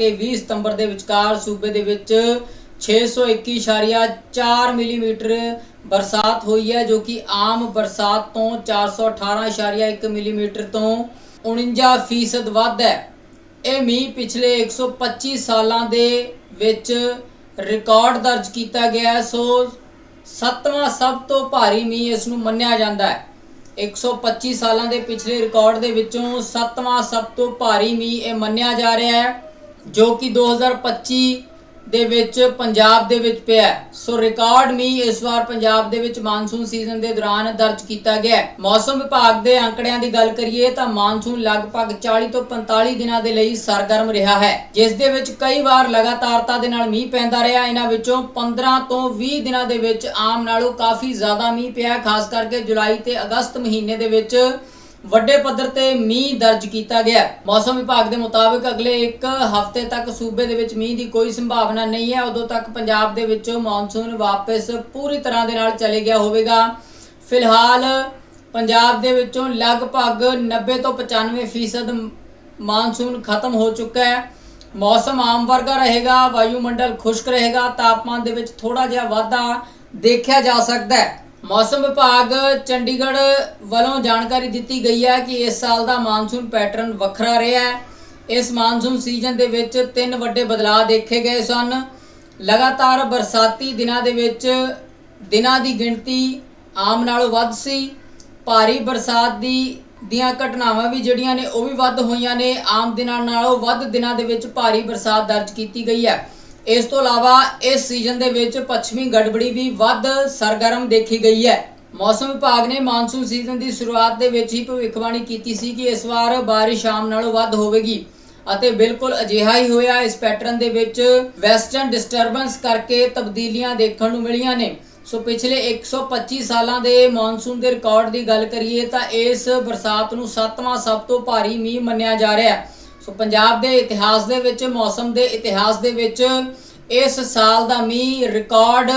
ਕੇ 20 ਸਤੰਬਰ ਦੇ ਵਿਚਕਾਰ ਸੂਬੇ ਦੇ ਵਿੱਚ 621.4 ਮਿਲੀਮੀਟਰ ਬਰਸਾਤ ਹੋਈ ਹੈ, ਜੋ ਕਿ ਆਮ ਬਰਸਾਤ ਤੋਂ 418.1 ਮਿਲੀਮੀਟਰ ਤੋਂ 49% ਵੱਧ ਹੈ। ਇਹ ਮੀਂਹ ਪਿਛਲੇ 125 ਸਾਲਾਂ ਦੇ ਵਿੱਚ ਰਿਕਾਰਡ ਦਰਜ ਕੀਤਾ ਗਿਆ ਹੈ, ਸੋ ਸੱਤਵਾਂ ਸਭ ਤੋਂ ਭਾਰੀ ਮੀਂਹ ਇਸ ਨੂੰ ਮੰਨਿਆ ਜਾਂਦਾ ਹੈ। 125 ਸਾਲਾਂ ਦੇ ਪਿਛਲੇ ਰਿਕਾਰਡ ਦੇ ਵਿੱਚੋਂ ਸੱਤਵਾਂ ਸਭ ਤੋਂ ਭਾਰੀ ਮੀਂਹ ਇਹ ਮੰਨਿਆ ਜਾ ਰਿਹਾ ਹੈ। ਜੋ ਕਿ 2025 ਦੇ ਵਿੱਚ ਪੰਜਾਬ ਦੇ ਵਿੱਚ ਪਿਆ ਸੋ ਰਿਕਾਰਡ ਮੀਂਹ ਇਸ ਵਾਰ ਪੰਜਾਬ ਦੇ ਵਿੱਚ ਮਾਨਸੂਨ ਸੀਜ਼ਨ ਦੇ ਦੌਰਾਨ ਦਰਜ ਕੀਤਾ ਗਿਆ ਮੌਸਮ ਵਿਭਾਗ ਦੇ ਅੰਕੜਿਆਂ ਦੀ ਗੱਲ ਕਰੀਏ ਤਾਂ ਮਾਨਸੂਨ ਲਗਭਗ 40 ਤੋਂ 45 ਦਿਨਾਂ ਦੇ ਲਈ ਸਰਗਰਮ ਰਿਹਾ ਹੈ। ਜਿਸ ਦੇ ਵਿੱਚ ਕਈ ਵਾਰ ਲਗਾਤਾਰਤਾ ਦੇ ਨਾਲ ਮੀਂਹ ਪੈਂਦਾ ਰਿਹਾ। ਇਹਨਾਂ ਵਿੱਚੋਂ 15 ਤੋਂ 20 ਦਿਨਾਂ ਦੇ ਵਿੱਚ ਆਮ ਨਾਲੋਂ ਕਾਫੀ ਜ਼ਿਆਦਾ ਮੀਂਹ ਪਿਆ ਖਾਸ ਕਰਕੇ ਜੁਲਾਈ ਤੇ ਅਗਸਤ ਮਹੀਨੇ ਦੇ ਵਿੱਚ ਵੱਡੇ ਪੱਧਰ ਤੇ ਮੀਂਹ ਦਰਜ ਕੀਤਾ ਗਿਆ। ਮੌਸਮ ਵਿਭਾਗ ਦੇ ਮੁਤਾਬਕ ਅਗਲੇ 1 ਹਫ਼ਤੇ ਤੱਕ ਸੂਬੇ ਦੇ ਵਿੱਚ ਮੀਂਹ ਦੀ ਕੋਈ ਸੰਭਾਵਨਾ ਨਹੀਂ ਹੈ। ਉਦੋਂ ਤੱਕ ਪੰਜਾਬ ਦੇ ਵਿੱਚੋਂ ਮੌਨਸੂਨ ਵਾਪਸ ਪੂਰੀ ਤਰ੍ਹਾਂ ਦੇ ਨਾਲ ਚਲੇ ਗਿਆ ਹੋਵੇਗਾ। ਫਿਲਹਾਲ ਪੰਜਾਬ ਦੇ ਵਿੱਚੋਂ ਲਗਭਗ 90 ਤੋਂ 95% ਮਾਨਸੂਨ ਖਤਮ ਹੋ ਚੁੱਕਾ ਹੈ। ਮੌਸਮ ਆਮ ਵਰਗਾ ਰਹੇਗਾ, ਵਾਯੂਮੰਡਲ ਖੁਸ਼ਕ ਰਹੇਗਾ, ਤਾਪਮਾਨ ਦੇ ਵਿੱਚ ਥੋੜਾ ਜਿਹਾ ਵਾਧਾ ਦੇਖਿਆ ਜਾ ਸਕਦਾ ਹੈ। ਮੌਸਮ ਵਿਭਾਗ ਚੰਡੀਗੜ੍ਹ ਵੱਲੋਂ ਜਾਣਕਾਰੀ ਦਿੱਤੀ ਗਈ ਹੈ ਕਿ ਇਸ ਸਾਲ ਦਾ ਮਾਨਸੂਨ ਪੈਟਰਨ ਵੱਖਰਾ ਰਿਹਾ ਹੈ। ਇਸ ਮਾਨਸੂਨ ਸੀਜ਼ਨ ਦੇ ਵਿੱਚ ਤਿੰਨ ਵੱਡੇ ਬਦਲਾਅ ਦੇਖੇ ਗਏ ਸਨ। ਲਗਾਤਾਰ ਬਰਸਾਤੀ ਦਿਨਾਂ ਦੇ ਵਿੱਚ ਦਿਨਾਂ ਦੀ ਗਿਣਤੀ ਆਮ ਨਾਲੋਂ ਵੱਧ ਸੀ। ਭਾਰੀ ਬਰਸਾਤ ਦੀ ਦੀਆਂ ਘਟਨਾਵਾਂ ਵੀ ਜਿਹੜੀਆਂ ਨੇ ਉਹ ਵੀ ਵੱਧ ਹੋਈਆਂ ਨੇ। ਆਮ ਦਿਨਾਂ ਨਾਲੋਂ ਵੱਧ ਦਿਨਾਂ ਦੇ ਵਿੱਚ ਭਾਰੀ ਬਰਸਾਤ ਦਰਜ ਕੀਤੀ ਗਈ ਹੈ। ਇਸ ਤੋਂ ਇਲਾਵਾ ਇਸ ਸੀਜ਼ਨ ਦੇ ਵਿੱਚ ਪੱਛਮੀ ਗੜਬੜੀ ਵੀ ਵੱਧ ਸਰਗਰਮ ਦੇਖੀ ਗਈ ਹੈ। ਮੌਸਮ ਵਿਭਾਗ ਨੇ ਮਾਨਸੂਨ ਸੀਜ਼ਨ ਦੀ ਸ਼ੁਰੂਆਤ ਦੇ ਵਿੱਚ ਹੀ ਭਵਿੱਖਬਾਣੀ ਕੀਤੀ ਸੀ ਕਿ ਇਸ ਵਾਰ ਬਾਰਿਸ਼ ਆਮ ਨਾਲੋਂ ਵੱਧ ਹੋਵੇਗੀ ਅਤੇ ਬਿਲਕੁਲ ਅਜਿਹਾ ਹੀ ਹੋਇਆ। ਇਸ ਪੈਟਰਨ ਦੇ ਵਿੱਚ ਵੈਸਟਰਨ ਡਿਸਟਰਬੈਂਸ ਕਰਕੇ ਤਬਦੀਲੀਆਂ ਦੇਖਣ ਨੂੰ ਮਿਲੀਆਂ ਨੇ। ਸੋ ਪਿਛਲੇ 125 ਸਾਲਾਂ ਦੇ ਮੌਨਸੂਨ ਦੇ ਰਿਕਾਰਡ ਦੀ ਗੱਲ ਕਰੀਏ ਤਾਂ ਇਸ ਬਰਸਾਤ ਨੂੰ ਸੱਤਵਾਂ ਸਭ ਤੋਂ ਭਾਰੀ ਮੀਂਹ ਮੰਨਿਆ ਜਾ ਰਿਹਾ ਹੈ। ਸੋ ਪੰਜਾਬ ਦੇ ਇਤਿਹਾਸ ਦੇ ਵਿੱਚ, ਮੌਸਮ ਦੇ ਇਤਿਹਾਸ ਦੇ ਵਿੱਚ ਇਸ ਸਾਲ ਦਾ ਮੀਂਹ ਰਿਕਾਰਡ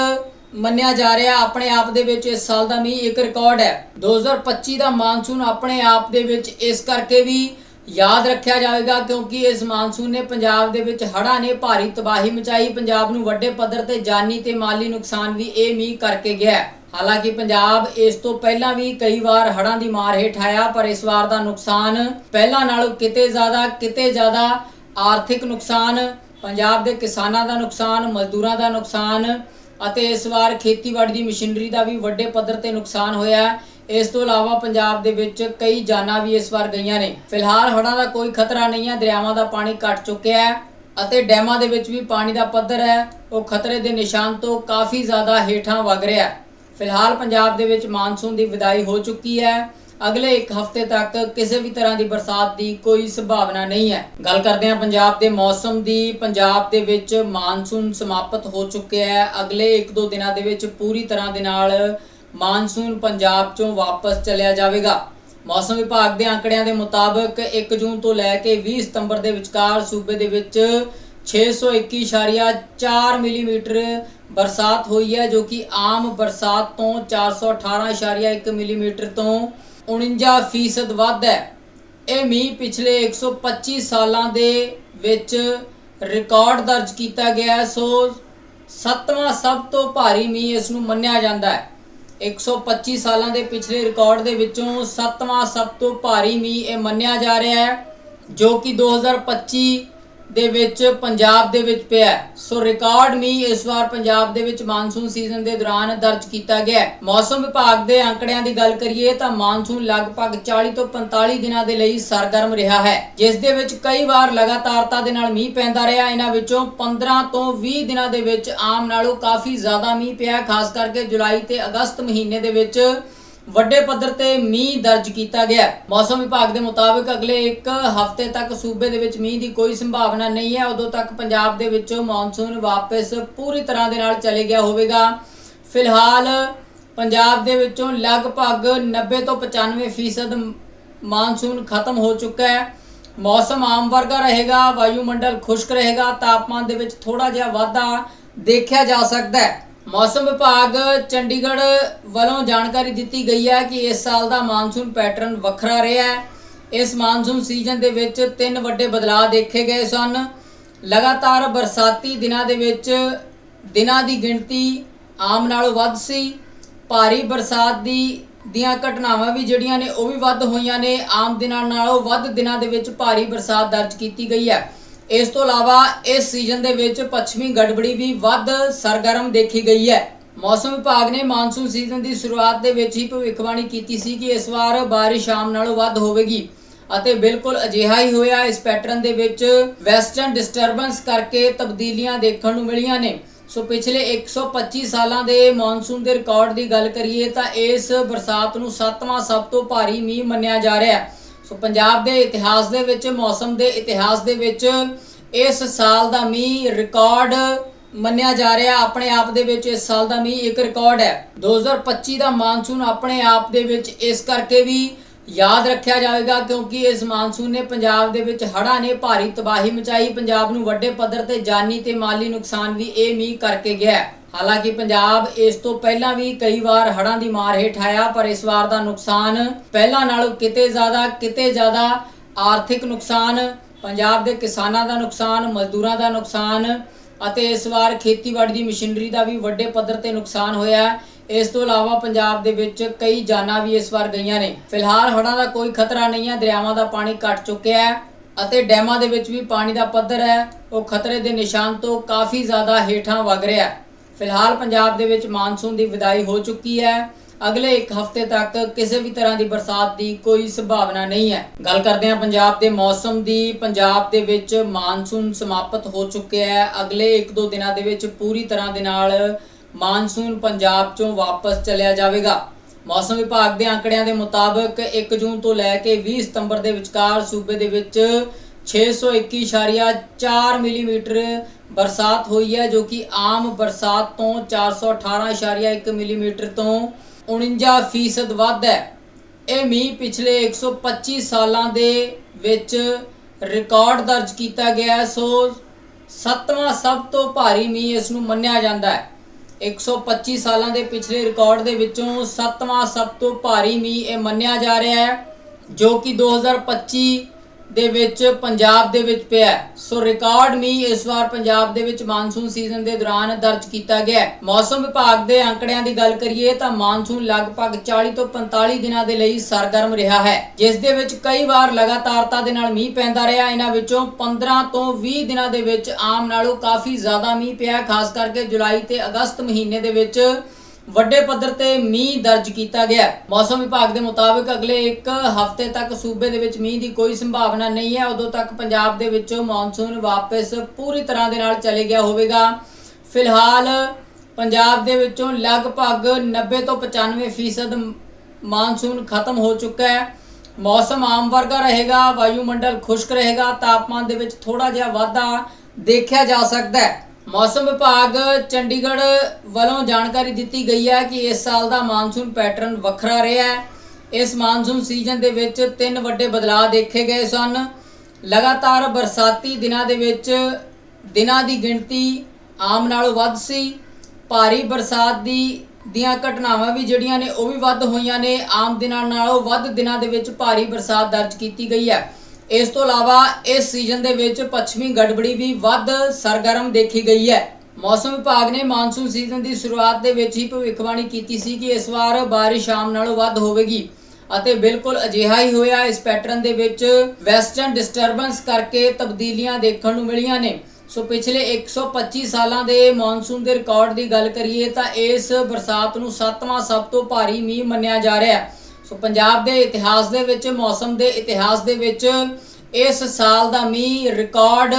ਮੰਨਿਆ ਜਾ ਰਿਹਾ। ਆਪਣੇ ਆਪ ਦੇ ਵਿੱਚ ਇਸ ਸਾਲ ਦਾ ਮੀਂਹ ਇੱਕ ਰਿਕਾਰਡ ਹੈ। 2025 ਦਾ ਮਾਨਸੂਨ ਆਪਣੇ ਆਪ ਦੇ ਵਿੱਚ ਇਸ ਕਰਕੇ ਵੀ ਯਾਦ ਰੱਖਿਆ ਜਾਵੇਗਾ ਕਿਉਂਕਿ ਇਸ ਮਾਨਸੂਨ ਨੇ ਪੰਜਾਬ ਦੇ ਵਿੱਚ ਹੜ੍ਹਾਂ ਨੇ ਭਾਰੀ ਤਬਾਹੀ ਮਚਾਈ ਪੰਜਾਬ ਨੂੰ ਵੱਡੇ ਪੱਧਰ ਤੇ ਜਾਨੀ ਤੇ ਮਾਲੀ ਨੁਕਸਾਨ ਵੀ ਇਹ ਮੀਂਹ ਕਰਕੇ ਗਿਆ ਹਾਲਾਂਕਿ ਪੰਜਾਬ ਇਸ ਤੋਂ ਪਹਿਲਾਂ ਵੀ ਕਈ ਵਾਰ ਹੜ੍ਹਾਂ ਦੀ ਮਾਰ ਹੇਠ ਆਇਆ, ਪਰ ਇਸ ਵਾਰ ਦਾ ਨੁਕਸਾਨ ਪਹਿਲਾਂ ਨਾਲੋਂ ਕਿਤੇ ਜ਼ਿਆਦਾ ਕਿਤੇ ਜ਼ਿਆਦਾ ਆਰਥਿਕ ਨੁਕਸਾਨ, ਪੰਜਾਬ ਦੇ ਕਿਸਾਨਾਂ ਦਾ ਨੁਕਸਾਨ, ਮਜ਼ਦੂਰਾਂ ਦਾ ਨੁਕਸਾਨ ਅਤੇ ਇਸ ਵਾਰ ਖੇਤੀਬਾੜੀ ਦੀ ਮਸ਼ੀਨਰੀ ਦਾ ਵੀ ਵੱਡੇ ਪੱਧਰ ਤੇ ਨੁਕਸਾਨ ਹੋਇਆ ਹੈ। ਇਸ ਤੋਂ ਇਲਾਵਾ ਪੰਜਾਬ ਦੇ ਵਿੱਚ ਕਈ ਜਾਨਾਂ ਵੀ ਇਸ ਵਾਰ ਗਈਆਂ ਨੇ। ਫਿਲਹਾਲ ਹੜ੍ਹਾਂ ਦਾ ਕੋਈ ਖਤਰਾ ਨਹੀਂ ਹੈ, ਦਰਿਆਵਾਂ ਦਾ ਪਾਣੀ ਘਟ ਚੁੱਕਿਆ ਹੈ ਅਤੇ ਡੈਮਾਂ ਦੇ ਵਿੱਚ ਵੀ ਪਾਣੀ ਦਾ ਪੱਧਰ ਹੈ। ਉਹ ਖਤਰੇ ਦੇ ਨਿਸ਼ਾਨ ਤੋਂ ਕਾਫੀ ਜ਼ਿਆਦਾ ਹੇਠਾਂ ਵਗ ਰਿਹਾ ਹੈ। ਫਿਲਹਾਲ ਪੰਜਾਬ ਦੇ ਵਿੱਚ ਮਾਨਸੂਨ ਦੀ ਵਿਦਾਈ ਹੋ ਚੁੱਕੀ ਹੈ। ਅਗਲੇ ਇੱਕ ਹਫ਼ਤੇ ਤੱਕ ਕਿਸੇ ਵੀ ਤਰ੍ਹਾਂ ਦੀ ਬਰਸਾਤ ਦੀ ਕੋਈ ਸੰਭਾਵਨਾ ਨਹੀਂ ਹੈ। ਗੱਲ ਕਰਦੇ ਹਾਂ ਪੰਜਾਬ ਦੇ ਮੌਸਮ ਦੀ। ਪੰਜਾਬ ਦੇ ਵਿੱਚ ਮਾਨਸੂਨ ਸਮਾਪਤ ਹੋ ਚੁੱਕਿਆ ਹੈ। ਅਗਲੇ 1-2 ਦਿਨਾਂ ਦੇ ਵਿੱਚ ਪੂਰੀ ਤਰ੍ਹਾਂ ਦੇ ਨਾਲ ਮਾਨਸੂਨ ਪੰਜਾਬ ਚੋਂ ਵਾਪਸ ਚਲਿਆ ਜਾਵੇਗਾ। ਮੌਸਮ ਵਿਭਾਗ ਦੇ ਅੰਕੜਿਆਂ ਦੇ ਮੁਤਾਬਕ 1 ਜੂਨ ਤੋਂ ਲੈ ਕੇ 20 ਸਤੰਬਰ ਦੇ ਵਿਚਕਾਰ ਸੂਬੇ ਦੇ ਵਿੱਚ 621.4 ਮਿਲੀਮੀਟਰ ਬਰਸਾਤ ਹੋਈ ਹੈ, ਜੋ ਕਿ ਆਮ ਬਰਸਾਤ ਤੋਂ 418.1 ਮਿਲੀਮੀਟਰ ਤੋਂ 49% ਵੱਧ ਹੈ। ਇਹ ਮੀਂਹ ਪਿਛਲੇ 125 ਸਾਲਾਂ ਦੇ ਵਿੱਚ ਰਿਕਾਰਡ ਦਰਜ ਕੀਤਾ ਗਿਆ ਸੋ ਸੱਤਵਾਂ ਸਭ ਤੋਂ ਭਾਰੀ ਮੀਂਹ ਇਸ ਨੂੰ ਮੰਨਿਆ ਜਾਂਦਾ ਹੈ। 125 ਸਾਲਾਂ ਦੇ ਪਿਛਲੇ ਰਿਕਾਰਡ ਦੇ ਵਿੱਚੋਂ ਸੱਤਵਾਂ ਸਭ ਤੋਂ ਭਾਰੀ ਮੀਂਹ ਇਹ ਮੰਨਿਆ ਜਾ ਰਿਹਾ ਹੈ, ਜੋ ਕਿ 2025 ਦੇ ਵਿੱਚ ਪੰਜਾਬ ਦੇ ਵਿੱਚ ਪਿਆ ਸੋ ਰਿਕਾਰਡ ਮੀਂਹ ਇਸ ਵਾਰ ਪੰਜਾਬ ਦੇ ਵਿੱਚ ਮਾਨਸੂਨ ਸੀਜ਼ਨ ਦੇ ਦੌਰਾਨ ਦਰਜ ਕੀਤਾ ਗਿਆ ਮੌਸਮ ਵਿਭਾਗ ਦੇ ਅੰਕੜਿਆਂ ਦੀ ਗੱਲ ਕਰੀਏ ਤਾਂ ਮਾਨਸੂਨ ਲਗਭਗ 40 ਤੋਂ 45 ਦਿਨਾਂ ਦੇ ਲਈ ਸਰਗਰਮ ਰਿਹਾ ਹੈ। ਜਿਸ ਦੇ ਵਿੱਚ ਕਈ ਵਾਰ ਲਗਾਤਾਰਤਾ ਦੇ ਨਾਲ ਮੀਂਹ ਪੈਂਦਾ ਰਿਹਾ। ਇਹਨਾਂ ਵਿੱਚੋਂ 15 ਤੋਂ 20 ਦਿਨਾਂ ਦੇ ਵਿੱਚ ਆਮ ਨਾਲੋਂ ਕਾਫੀ ਜ਼ਿਆਦਾ ਮੀਂਹ ਪਿਆ ਖਾਸ ਕਰਕੇ ਜੁਲਾਈ ਤੇ ਅਗਸਤ ਮਹੀਨੇ ਦੇ ਵਿੱਚ ਵੱਡੇ ਪੱਧਰ ਤੇ ਮੀਂਹ ਦਰਜ ਕੀਤਾ ਗਿਆ। ਮੌਸਮ ਵਿਭਾਗ ਦੇ ਮੁਤਾਬਕ ਅਗਲੇ 1 ਹਫ਼ਤੇ ਤੱਕ ਸੂਬੇ ਦੇ ਵਿੱਚ ਮੀਂਹ ਦੀ ਕੋਈ ਸੰਭਾਵਨਾ ਨਹੀਂ ਹੈ। ਉਦੋਂ ਤੱਕ ਪੰਜਾਬ ਦੇ ਵਿੱਚੋਂ ਮੌਨਸੂਨ ਵਾਪਸ ਪੂਰੀ ਤਰ੍ਹਾਂ ਦੇ ਨਾਲ ਚਲੇ ਗਿਆ ਹੋਵੇਗਾ। ਫਿਲਹਾਲ ਪੰਜਾਬ ਦੇ ਵਿੱਚੋਂ ਲਗਭਗ 90 ਤੋਂ 95% ਮਾਨਸੂਨ ਖਤਮ ਹੋ ਚੁੱਕਾ ਹੈ। ਮੌਸਮ ਆਮ ਵਰਗਾ ਰਹੇਗਾ, ਵਾਯੂਮੰਡਲ ਖੁਸ਼ਕ ਰਹੇਗਾ, ਤਾਪਮਾਨ ਦੇ ਵਿੱਚ ਥੋੜਾ ਜਿਹਾ ਵਾਧਾ ਦੇਖਿਆ ਜਾ ਸਕਦਾ ਹੈ। ਮੌਸਮ ਵਿਭਾਗ ਚੰਡੀਗੜ੍ਹ ਵੱਲੋਂ ਜਾਣਕਾਰੀ ਦਿੱਤੀ ਗਈ ਹੈ ਕਿ ਇਸ ਸਾਲ ਦਾ ਮਾਨਸੂਨ ਪੈਟਰਨ ਵੱਖਰਾ ਰਿਹਾ ਹੈ। ਇਸ ਮਾਨਸੂਨ ਸੀਜ਼ਨ ਦੇ ਵਿੱਚ ਤਿੰਨ ਵੱਡੇ ਬਦਲਾਅ ਦੇਖੇ ਗਏ ਸਨ। ਲਗਾਤਾਰ ਬਰਸਾਤੀ ਦਿਨਾਂ ਦੇ ਵਿੱਚ ਦਿਨਾਂ ਦੀ ਗਿਣਤੀ ਆਮ ਨਾਲੋਂ ਵੱਧ ਸੀ। ਭਾਰੀ ਬਰਸਾਤ ਦੀ ਦੀਆਂ ਘਟਨਾਵਾਂ ਵੀ ਜਿਹੜੀਆਂ ਨੇ ਉਹ ਵੀ ਵੱਧ ਹੋਈਆਂ ਨੇ। ਆਮ ਦਿਨਾਂ ਨਾਲੋਂ ਵੱਧ ਦਿਨਾਂ ਦੇ ਵਿੱਚ ਭਾਰੀ ਬਰਸਾਤ ਦਰਜ ਕੀਤੀ ਗਈ ਹੈ। ਇਸ ਤੋਂ ਇਲਾਵਾ ਇਸ ਸੀਜ਼ਨ ਦੇ ਵਿੱਚ ਪੱਛਮੀ ਗੜਬੜੀ ਵੀ ਵੱਧ ਸਰਗਰਮ ਦੇਖੀ ਗਈ ਹੈ। ਮੌਸਮ ਵਿਭਾਗ ਨੇ ਮਾਨਸੂਨ ਸੀਜ਼ਨ ਦੀ ਸ਼ੁਰੂਆਤ ਦੇ ਵਿੱਚ ਹੀ ਭਵਿੱਖਬਾਣੀ ਕੀਤੀ ਸੀ ਕਿ ਇਸ ਵਾਰ ਬਾਰਿਸ਼ ਆਮ ਨਾਲੋਂ ਵੱਧ ਹੋਵੇਗੀ ਅਤੇ ਬਿਲਕੁਲ ਅਜਿਹਾ ਹੀ ਹੋਇਆ। ਇਸ ਪੈਟਰਨ ਦੇ ਵਿੱਚ ਵੈਸਟਰਨ ਡਿਸਟਰਬੈਂਸ ਕਰਕੇ ਤਬਦੀਲੀਆਂ ਦੇਖਣ ਨੂੰ ਮਿਲੀਆਂ ਨੇ। ਸੋ ਪਿਛਲੇ 125 ਸਾਲਾਂ ਦੇ ਮੌਨਸੂਨ ਦੇ ਰਿਕਾਰਡ ਦੀ ਗੱਲ ਕਰੀਏ ਤਾਂ ਇਸ ਬਰਸਾਤ ਨੂੰ ਸੱਤਵਾਂ ਸਭ ਤੋਂ ਭਾਰੀ ਮੀਂਹ ਮੰਨਿਆ ਜਾ ਰਿਹਾ ਹੈ। ਸੋ ਪੰਜਾਬ ਦੇ ਇਤਿਹਾਸ ਦੇ ਵਿੱਚ, ਮੌਸਮ ਦੇ ਇਤਿਹਾਸ ਦੇ ਵਿੱਚ ਇਸ ਸਾਲ ਦਾ ਮੀਂਹ ਰਿਕਾਰਡ ਮੰਨਿਆ ਜਾ ਰਿਹਾ। ਆਪਣੇ ਆਪ ਦੇ ਵਿੱਚ ਇਸ ਸਾਲ ਦਾ ਮੀਂਹ ਇੱਕ ਰਿਕਾਰਡ ਹੈ। 2025 ਦਾ ਮਾਨਸੂਨ ਆਪਣੇ ਆਪ ਦੇ ਵਿੱਚ ਇਸ ਕਰਕੇ ਵੀ ਯਾਦ ਰੱਖਿਆ ਜਾਵੇਗਾ ਕਿਉਂਕਿ ਇਸ ਮਾਨਸੂਨ ਨੇ ਪੰਜਾਬ ਦੇ ਵਿੱਚ ਹੜ੍ਹਾਂ ਨੇ ਭਾਰੀ ਤਬਾਹੀ ਮਚਾਈ। ਪੰਜਾਬ ਨੂੰ ਵੱਡੇ ਪੱਧਰ ਤੇ ਜਾਨੀ ਤੇ ਮਾਲੀ ਨੁਕਸਾਨ ਵੀ ਇਹ ਮੀਂਹ ਕਰਕੇ ਗਿਆ ਹਾਲਾਂਕਿ ਪੰਜਾਬ ਇਸ ਤੋਂ ਪਹਿਲਾਂ ਵੀ ਕਈ ਵਾਰ ਹੜ੍ਹਾਂ ਦੀ ਮਾਰ ਹੇਠ ਆਇਆ, ਪਰ ਇਸ ਵਾਰ ਦਾ ਨੁਕਸਾਨ ਪਹਿਲਾਂ ਨਾਲੋਂ ਕਿਤੇ ਜ਼ਿਆਦਾ ਕਿਤੇ ਜ਼ਿਆਦਾ ਆਰਥਿਕ ਨੁਕਸਾਨ, ਪੰਜਾਬ ਦੇ ਕਿਸਾਨਾਂ ਦਾ ਨੁਕਸਾਨ, ਮਜ਼ਦੂਰਾਂ ਦਾ ਨੁਕਸਾਨ ਅਤੇ ਇਸ ਵਾਰ ਖੇਤੀਬਾੜੀ ਦੀ ਮਸ਼ੀਨਰੀ ਦਾ ਵੀ ਵੱਡੇ ਪੱਧਰ ਤੇ ਨੁਕਸਾਨ ਹੋਇਆ ਹੈ। ਇਸ ਤੋਂ ਇਲਾਵਾ ਪੰਜਾਬ ਦੇ ਵਿੱਚ ਕਈ ਜਾਨਾਂ ਵੀ ਇਸ ਵਾਰ ਗਈਆਂ ਨੇ। ਫਿਲਹਾਲ ਹੜ੍ਹਾਂ ਦਾ ਕੋਈ ਖਤਰਾ ਨਹੀਂ ਹੈ, ਦਰਿਆਵਾਂ ਦਾ ਪਾਣੀ ਘਟ ਚੁੱਕਿਆ ਹੈ ਅਤੇ ਡੈਮਾਂ ਦੇ ਵਿੱਚ ਵੀ ਪਾਣੀ ਦਾ ਪੱਧਰ ਹੈ। ਉਹ ਖਤਰੇ ਦੇ ਨਿਸ਼ਾਨ ਤੋਂ ਕਾਫੀ ਜ਼ਿਆਦਾ ਹੇਠਾਂ ਵਗ ਰਿਹਾ ਹੈ। ਫਿਲਹਾਲ ਪੰਜਾਬ ਦੇ ਵਿੱਚ ਮਾਨਸੂਨ ਦੀ ਵਿਦਾਈ ਹੋ ਚੁੱਕੀ ਹੈ। ਅਗਲੇ ਇੱਕ ਹਫ਼ਤੇ ਤੱਕ ਕਿਸੇ ਵੀ ਤਰ੍ਹਾਂ ਦੀ ਬਰਸਾਤ ਦੀ ਕੋਈ ਸੰਭਾਵਨਾ ਨਹੀਂ ਹੈ। ਗੱਲ ਕਰਦੇ ਹਾਂ ਪੰਜਾਬ ਦੇ ਮੌਸਮ ਦੀ। ਪੰਜਾਬ ਦੇ ਵਿੱਚ ਮਾਨਸੂਨ ਸਮਾਪਤ ਹੋ ਚੁੱਕਿਆ ਹੈ। ਅਗਲੇ 1-2 ਦਿਨਾਂ ਦੇ ਵਿੱਚ ਪੂਰੀ ਤਰ੍ਹਾਂ ਦੇ ਨਾਲ ਮਾਨਸੂਨ ਪੰਜਾਬ ਚੋਂ ਵਾਪਸ ਚਲਿਆ ਜਾਵੇਗਾ। ਮੌਸਮ ਵਿਭਾਗ ਦੇ ਅੰਕੜਿਆਂ ਦੇ ਮੁਤਾਬਕ 1 ਜੂਨ ਤੋਂ ਲੈ ਕੇ 20 ਸਤੰਬਰ ਦੇ ਵਿਚਕਾਰ ਸੂਬੇ ਦੇ ਵਿੱਚ 621.4 ਮਿਲੀਮੀਟਰ ਬਰਸਾਤ ਹੋਈ ਹੈ ਜੋ ਕਿ ਆਮ ਬਰਸਾਤ ਤੋਂ 418.1 ਮਿਲੀਮੀਟਰ ਤੋਂ 49% ਫੀਸਦ ਵੱਧ ਹੈ। ਇਹ ਮੀਂਹ ਪਿਛਲੇ 125 ਸਾਲਾਂ ਦੇ ਵਿੱਚ ਰਿਕਾਰਡ ਦਰਜ ਕੀਤਾ ਗਿਆ ਸੋ ਸੱਤਵਾਂ ਸਭ ਤੋਂ ਭਾਰੀ ਮੀਂਹ ਇਸ ਨੂੰ ਮੰਨਿਆ ਜਾਂਦਾ ਹੈ। 125 ਸਾਲਾਂ ਦੇ ਪਿਛਲੇ ਰਿਕਾਰਡ ਦੇ ਵਿੱਚੋਂ ਸੱਤਵਾਂ ਸਭ ਤੋਂ ਭਾਰੀ ਮੀਂਹ ਇਹ ਮੰਨਿਆ ਜਾ ਰਿਹਾ ਹੈ, ਜੋ ਕਿ 2025 ਦੇ ਵਿੱਚ ਪੰਜਾਬ ਦੇ ਵਿੱਚ ਪਿਆ ਸੋ ਰਿਕਾਰਡ ਮੀਂਹ ਇਸ ਵਾਰ ਪੰਜਾਬ ਦੇ ਵਿੱਚ ਮਾਨਸੂਨ ਸੀਜ਼ਨ ਦੇ ਦੌਰਾਨ ਦਰਜ ਕੀਤਾ ਗਿਆ ਮੌਸਮ ਵਿਭਾਗ ਦੇ ਅੰਕੜਿਆਂ ਦੀ ਗੱਲ ਕਰੀਏ ਤਾਂ ਮਾਨਸੂਨ ਲਗਭਗ 40 ਤੋਂ 45 ਦਿਨਾਂ ਦੇ ਲਈ ਸਰਗਰਮ ਰਿਹਾ ਹੈ। ਜਿਸ ਦੇ ਵਿੱਚ ਕਈ ਵਾਰ ਲਗਾਤਾਰਤਾ ਦੇ ਨਾਲ ਮੀਂਹ ਪੈਂਦਾ ਰਿਹਾ। ਇਹਨਾਂ ਵਿੱਚੋਂ 15 ਤੋਂ 20 ਦਿਨਾਂ ਦੇ ਵਿੱਚ ਆਮ ਨਾਲੋਂ ਕਾਫੀ ਜ਼ਿਆਦਾ ਮੀਂਹ ਪਿਆ ਖਾਸ ਕਰਕੇ ਜੁਲਾਈ ਤੇ ਅਗਸਤ ਮਹੀਨੇ ਦੇ ਵਿੱਚ ਵੱਡੇ ਪੱਧਰ ਤੇ ਮੀਂਹ ਦਰਜ ਕੀਤਾ ਗਿਆ। ਮੌਸਮ ਵਿਭਾਗ ਦੇ ਮੁਤਾਬਕ ਅਗਲੇ ਇੱਕ ਹਫ਼ਤੇ ਤੱਕ ਸੂਬੇ ਦੇ ਵਿੱਚ ਮੀਂਹ ਦੀ ਕੋਈ ਸੰਭਾਵਨਾ ਨਹੀਂ ਹੈ। ਉਦੋਂ ਤੱਕ ਪੰਜਾਬ ਦੇ ਵਿੱਚੋਂ ਮੌਨਸੂਨ ਵਾਪਸ ਪੂਰੀ ਤਰ੍ਹਾਂ ਦੇ ਨਾਲ ਚਲੇ ਗਿਆ ਹੋਵੇਗਾ। ਫਿਲਹਾਲ ਪੰਜਾਬ ਦੇ ਵਿੱਚੋਂ ਲਗਭਗ 90 ਤੋਂ 95% ਫੀਸਦ ਮਾਨਸੂਨ ਖਤਮ ਹੋ ਚੁੱਕਾ ਹੈ। ਮੌਸਮ ਆਮ ਵਰਗਾ ਰਹੇਗਾ, ਵਾਯੂਮੰਡਲ ਖੁਸ਼ਕ ਰਹੇਗਾ, ਤਾਪਮਾਨ ਦੇ ਵਿੱਚ ਥੋੜਾ ਜਿਹਾ ਵਾਧਾ ਦੇਖਿਆ ਜਾ ਸਕਦਾ ਹੈ। ਮੌਸਮ ਵਿਭਾਗ ਚੰਡੀਗੜ੍ਹ ਵੱਲੋਂ ਜਾਣਕਾਰੀ ਦਿੱਤੀ ਗਈ ਹੈ ਕਿ ਇਸ ਸਾਲ ਦਾ ਮਾਨਸੂਨ ਪੈਟਰਨ ਵੱਖਰਾ ਰਿਹਾ ਹੈ। ਇਸ ਮਾਨਸੂਨ ਸੀਜ਼ਨ ਦੇ ਵਿੱਚ ਤਿੰਨ ਵੱਡੇ ਬਦਲਾਅ ਦੇਖੇ ਗਏ ਸਨ। ਲਗਾਤਾਰ ਬਰਸਾਤੀ ਦਿਨਾਂ ਦੇ ਵਿੱਚ ਦਿਨਾਂ ਦੀ ਗਿਣਤੀ ਆਮ ਨਾਲੋਂ ਵੱਧ ਸੀ। ਭਾਰੀ ਬਰਸਾਤ ਦੀ ਦੀਆਂ ਘਟਨਾਵਾਂ ਵੀ ਜਿਹੜੀਆਂ ਨੇ ਉਹ ਵੀ ਵੱਧ ਹੋਈਆਂ ਨੇ। ਆਮ ਦਿਨਾਂ ਨਾਲੋਂ ਵੱਧ ਦਿਨਾਂ ਦੇ ਵਿੱਚ ਭਾਰੀ ਬਰਸਾਤ ਦਰਜ ਕੀਤੀ ਗਈ ਹੈ। ਇਸ ਤੋਂ ਇਲਾਵਾ ਇਸ ਸੀਜ਼ਨ ਦੇ ਵਿੱਚ ਪੱਛਮੀ ਗੜਬੜੀ ਵੀ ਵੱਧ ਸਰਗਰਮ ਦੇਖੀ ਗਈ ਹੈ। ਮੌਸਮ ਵਿਭਾਗ ਨੇ ਮਾਨਸੂਨ ਸੀਜ਼ਨ ਦੀ ਸ਼ੁਰੂਆਤ ਦੇ ਵਿੱਚ ਹੀ ਭਵਿੱਖਬਾਣੀ ਕੀਤੀ ਸੀ ਕਿ ਇਸ ਵਾਰ ਬਾਰਿਸ਼ ਆਮ ਨਾਲੋਂ ਵੱਧ ਹੋਵੇਗੀ ਅਤੇ ਬਿਲਕੁਲ ਅਜਿਹਾ ਹੀ ਹੋਇਆ। ਇਸ ਪੈਟਰਨ ਦੇ ਵਿੱਚ ਵੈਸਟਰਨ ਡਿਸਟਰਬੈਂਸ ਕਰਕੇ ਤਬਦੀਲੀਆਂ ਦੇਖਣ ਨੂੰ ਮਿਲੀਆਂ ਨੇ। ਸੋ ਪਿਛਲੇ 125 ਸਾਲਾਂ ਦੇ ਮੌਨਸੂਨ ਦੇ ਰਿਕਾਰਡ ਦੀ ਗੱਲ ਕਰੀਏ ਤਾਂ ਇਸ ਬਰਸਾਤ ਨੂੰ ਸੱਤਵਾਂ ਸਭ ਤੋਂ ਭਾਰੀ ਮੀਂਹ ਮੰਨਿਆ ਜਾ ਰਿਹਾ ਹੈ। ਸੋ ਪੰਜਾਬ ਦੇ ਇਤਿਹਾਸ ਦੇ ਵਿੱਚ, ਮੌਸਮ ਦੇ ਇਤਿਹਾਸ ਦੇ ਵਿੱਚ ਇਸ ਸਾਲ ਦਾ ਮੀਂਹ ਰਿਕਾਰਡ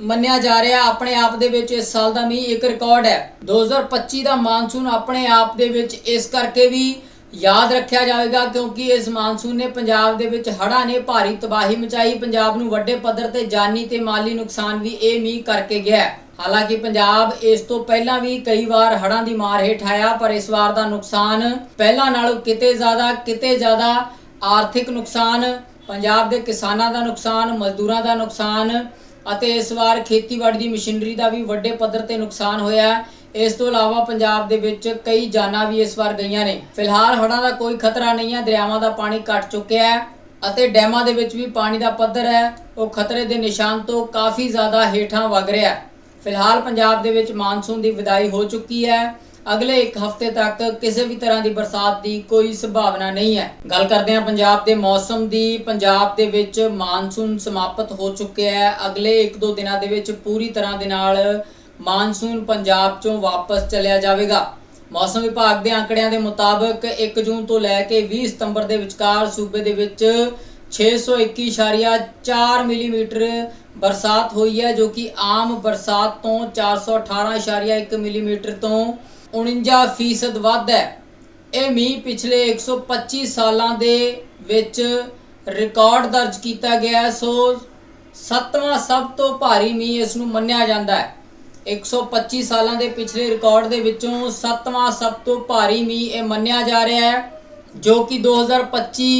ਮੰਨਿਆ ਜਾ ਰਿਹਾ। ਆਪਣੇ ਆਪ ਦੇ ਵਿੱਚ ਇਸ ਸਾਲ ਦਾ ਮੀਂਹ ਇੱਕ ਰਿਕਾਰਡ ਹੈ। 2025 ਦਾ ਮਾਨਸੂਨ ਆਪਣੇ ਆਪ ਦੇ ਵਿੱਚ ਇਸ ਕਰਕੇ ਵੀ ਯਾਦ ਰੱਖਿਆ ਜਾਵੇਗਾ ਕਿਉਂਕਿ ਇਸ ਮਾਨਸੂਨ ਨੇ ਪੰਜਾਬ ਦੇ ਵਿੱਚ ਹੜ੍ਹਾਂ ਨੇ ਭਾਰੀ ਤਬਾਹੀ ਮਚਾਈ। ਪੰਜਾਬ ਨੂੰ ਵੱਡੇ ਪੱਧਰ ਤੇ ਜਾਨੀ ਤੇ ਮਾਲੀ ਨੁਕਸਾਨ ਵੀ ਇਹ ਮੀਂਹ ਕਰਕੇ ਗਿਆ ਹਾਲਾਂਕਿ ਪੰਜਾਬ ਇਸ ਤੋਂ ਪਹਿਲਾਂ ਵੀ ਕਈ ਵਾਰ ਹੜ੍ਹਾਂ ਦੀ ਮਾਰ ਹੇਠ ਆਇਆ, ਪਰ ਇਸ ਵਾਰ ਦਾ ਨੁਕਸਾਨ ਪਹਿਲਾਂ ਨਾਲੋਂ ਕਿਤੇ ਜ਼ਿਆਦਾ ਕਿਤੇ ਜ਼ਿਆਦਾ ਆਰਥਿਕ ਨੁਕਸਾਨ, ਪੰਜਾਬ ਦੇ ਕਿਸਾਨਾਂ ਦਾ ਨੁਕਸਾਨ, ਮਜ਼ਦੂਰਾਂ ਦਾ ਨੁਕਸਾਨ ਅਤੇ ਇਸ ਵਾਰ ਖੇਤੀਬਾੜੀ ਦੀ ਮਸ਼ੀਨਰੀ ਦਾ ਵੀ ਵੱਡੇ ਪੱਧਰ ਤੇ ਨੁਕਸਾਨ ਹੋਇਆ ਇਸ ਤੋਂ ਇਲਾਵਾ ਪੰਜਾਬ ਦੇ ਵਿੱਚ ਕਈ ਜਾਨਾਂ ਵੀ ਇਸ ਵਾਰ ਗਈਆਂ ਨੇ। ਫਿਲਹਾਲ ਹੜ੍ਹਾਂ ਦਾ ਕੋਈ ਖਤਰਾ ਨਹੀਂ ਹੈ, ਦਰਿਆਵਾਂ ਦਾ ਪਾਣੀ ਘਟ ਚੁੱਕਿਆ ਹੈ ਅਤੇ ਡੈਮਾਂ ਦੇ ਵਿੱਚ ਵੀ ਪਾਣੀ ਦਾ ਪੱਧਰ ਹੈ। ਉਹ ਖਤਰੇ ਦੇ ਨਿਸ਼ਾਨ ਤੋਂ ਕਾਫੀ ਜ਼ਿਆਦਾ ਹੇਠਾਂ ਵਗ ਰਿਹਾ ਹੈ। ਫਿਲਹਾਲ ਪੰਜਾਬ ਦੇ ਵਿੱਚ ਮਾਨਸੂਨ ਦੀ ਵਿਦਾਈ ਹੋ ਚੁੱਕੀ ਹੈ। ਅਗਲੇ ਇੱਕ ਹਫ਼ਤੇ ਤੱਕ ਕਿਸੇ ਵੀ ਤਰ੍ਹਾਂ ਦੀ ਬਰਸਾਤ ਦੀ ਕੋਈ ਸੰਭਾਵਨਾ ਨਹੀਂ ਹੈ। ਗੱਲ ਕਰਦੇ ਹਾਂ ਪੰਜਾਬ ਦੇ ਮੌਸਮ ਦੀ। ਪੰਜਾਬ ਦੇ ਵਿੱਚ ਮਾਨਸੂਨ ਸਮਾਪਤ ਹੋ ਚੁੱਕਿਆ ਹੈ। ਅਗਲੇ 1-2 ਦਿਨਾਂ ਦੇ ਵਿੱਚ ਪੂਰੀ ਤਰ੍ਹਾਂ ਦੇ ਨਾਲ ਮਾਨਸੂਨ ਪੰਜਾਬ ਚੋਂ ਵਾਪਸ ਚਲਿਆ ਜਾਵੇਗਾ। ਮੌਸਮ ਵਿਭਾਗ ਦੇ ਅੰਕੜਿਆਂ ਦੇ ਮੁਤਾਬਕ 1 ਜੂਨ ਤੋਂ ਲੈ ਕੇ 20 ਸਤੰਬਰ ਦੇ ਵਿਚਕਾਰ ਸੂਬੇ ਦੇ ਵਿੱਚ 621.4 ਮਿਲੀਮੀਟਰ ਬਰਸਾਤ ਹੋਈ ਹੈ ਜੋ ਕਿ ਆਮ ਬਰਸਾਤ ਤੋਂ 418.1 ਮਿਲੀਮੀਟਰ ਤੋਂ 49% ਫੀਸਦ ਵੱਧ ਹੈ। ਇਹ ਮੀਂਹ ਪਿਛਲੇ 125 ਸਾਲਾਂ ਦੇ ਵਿੱਚ ਰਿਕਾਰਡ ਦਰਜ ਕੀਤਾ ਗਿਆ ਸੋ ਸੱਤਵਾਂ ਸਭ ਤੋਂ ਭਾਰੀ ਮੀਂਹ ਇਸ ਨੂੰ ਮੰਨਿਆ ਜਾਂਦਾ ਹੈ। 125 ਸਾਲਾਂ ਦੇ ਪਿਛਲੇ ਰਿਕਾਰਡ ਦੇ ਵਿੱਚੋਂ ਸੱਤਵਾਂ ਸਭ ਤੋਂ ਭਾਰੀ ਮੀਂਹ ਇਹ ਮੰਨਿਆ ਜਾ ਰਿਹਾ ਹੈ, ਜੋ ਕਿ 2025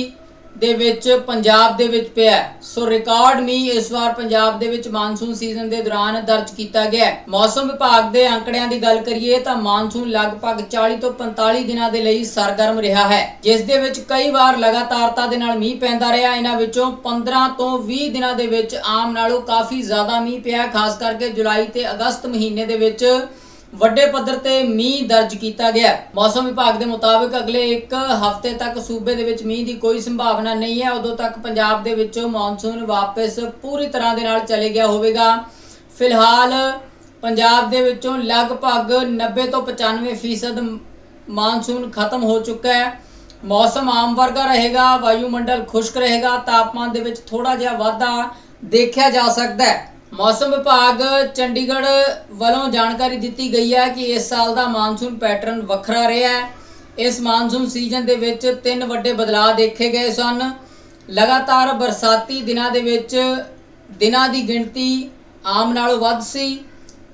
ਦੇ ਵਿੱਚ ਪੰਜਾਬ ਦੇ ਵਿੱਚ ਪਿਆ ਸੋ ਰਿਕਾਰਡ ਮੀਂਹ ਇਸ ਵਾਰ ਪੰਜਾਬ ਦੇ ਵਿੱਚ ਮਾਨਸੂਨ ਸੀਜ਼ਨ ਦੇ ਦੌਰਾਨ ਦਰਜ ਕੀਤਾ ਗਿਆ ਮੌਸਮ ਵਿਭਾਗ ਦੇ ਅੰਕੜਿਆਂ ਦੀ ਗੱਲ ਕਰੀਏ ਤਾਂ ਮਾਨਸੂਨ ਲਗਭਗ 40 ਤੋਂ 45 ਦਿਨਾਂ ਦੇ ਲਈ ਸਰਗਰਮ ਰਿਹਾ ਹੈ। ਜਿਸ ਦੇ ਵਿੱਚ ਕਈ ਵਾਰ ਲਗਾਤਾਰਤਾ ਦੇ ਨਾਲ ਮੀਂਹ ਪੈਂਦਾ ਰਿਹਾ। ਇਹਨਾਂ ਵਿੱਚੋਂ 15 ਤੋਂ 20 ਦਿਨਾਂ ਦੇ ਵਿੱਚ ਆਮ ਨਾਲੋਂ ਕਾਫੀ ਜ਼ਿਆਦਾ ਮੀਂਹ ਪਿਆ ਖਾਸ ਕਰਕੇ ਜੁਲਾਈ ਤੇ ਅਗਸਤ ਮਹੀਨੇ ਦੇ ਵਿੱਚ ਵੱਡੇ ਪੱਧਰ ਤੇ ਮੀਂਹ ਦਰਜ ਕੀਤਾ ਗਿਆ। ਮੌਸਮ ਵਿਭਾਗ ਦੇ ਮੁਤਾਬਕ ਅਗਲੇ 1 ਹਫ਼ਤੇ ਤੱਕ ਸੂਬੇ ਦੇ ਵਿੱਚ ਮੀਂਹ ਦੀ ਕੋਈ ਸੰਭਾਵਨਾ ਨਹੀਂ ਹੈ। ਉਦੋਂ ਤੱਕ ਪੰਜਾਬ ਦੇ ਵਿੱਚੋਂ ਮੌਨਸੂਨ ਵਾਪਸ ਪੂਰੀ ਤਰ੍ਹਾਂ ਦੇ ਨਾਲ ਚਲੇ ਗਿਆ ਹੋਵੇਗਾ। ਫਿਲਹਾਲ ਪੰਜਾਬ ਦੇ ਵਿੱਚੋਂ ਲਗਭਗ 90 ਤੋਂ 95% ਫੀਸਦ ਮਾਨਸੂਨ ਖਤਮ ਹੋ ਚੁੱਕਾ ਹੈ। ਮੌਸਮ ਆਮ ਵਰਗਾ ਰਹੇਗਾ, ਵਾਯੂਮੰਡਲ ਖੁਸ਼ਕ ਰਹੇਗਾ, ਤਾਪਮਾਨ ਦੇ ਵਿੱਚ ਥੋੜਾ ਜਿਹਾ ਵਾਧਾ ਦੇਖਿਆ ਜਾ ਸਕਦਾ ਹੈ। ਮੌਸਮ ਵਿਭਾਗ ਚੰਡੀਗੜ੍ਹ ਵੱਲੋਂ ਜਾਣਕਾਰੀ ਦਿੱਤੀ ਗਈ ਹੈ ਕਿ ਇਸ ਸਾਲ ਦਾ ਮਾਨਸੂਨ ਪੈਟਰਨ ਵੱਖਰਾ ਰਿਹਾ ਹੈ। ਇਸ ਮਾਨਸੂਨ ਸੀਜ਼ਨ ਦੇ ਵਿੱਚ ਤਿੰਨ ਵੱਡੇ ਬਦਲਾਅ ਦੇਖੇ ਗਏ ਸਨ। ਲਗਾਤਾਰ ਬਰਸਾਤੀ ਦਿਨਾਂ ਦੇ ਵਿੱਚ ਦਿਨਾਂ ਦੀ ਗਿਣਤੀ ਆਮ ਨਾਲੋਂ ਵੱਧ ਸੀ।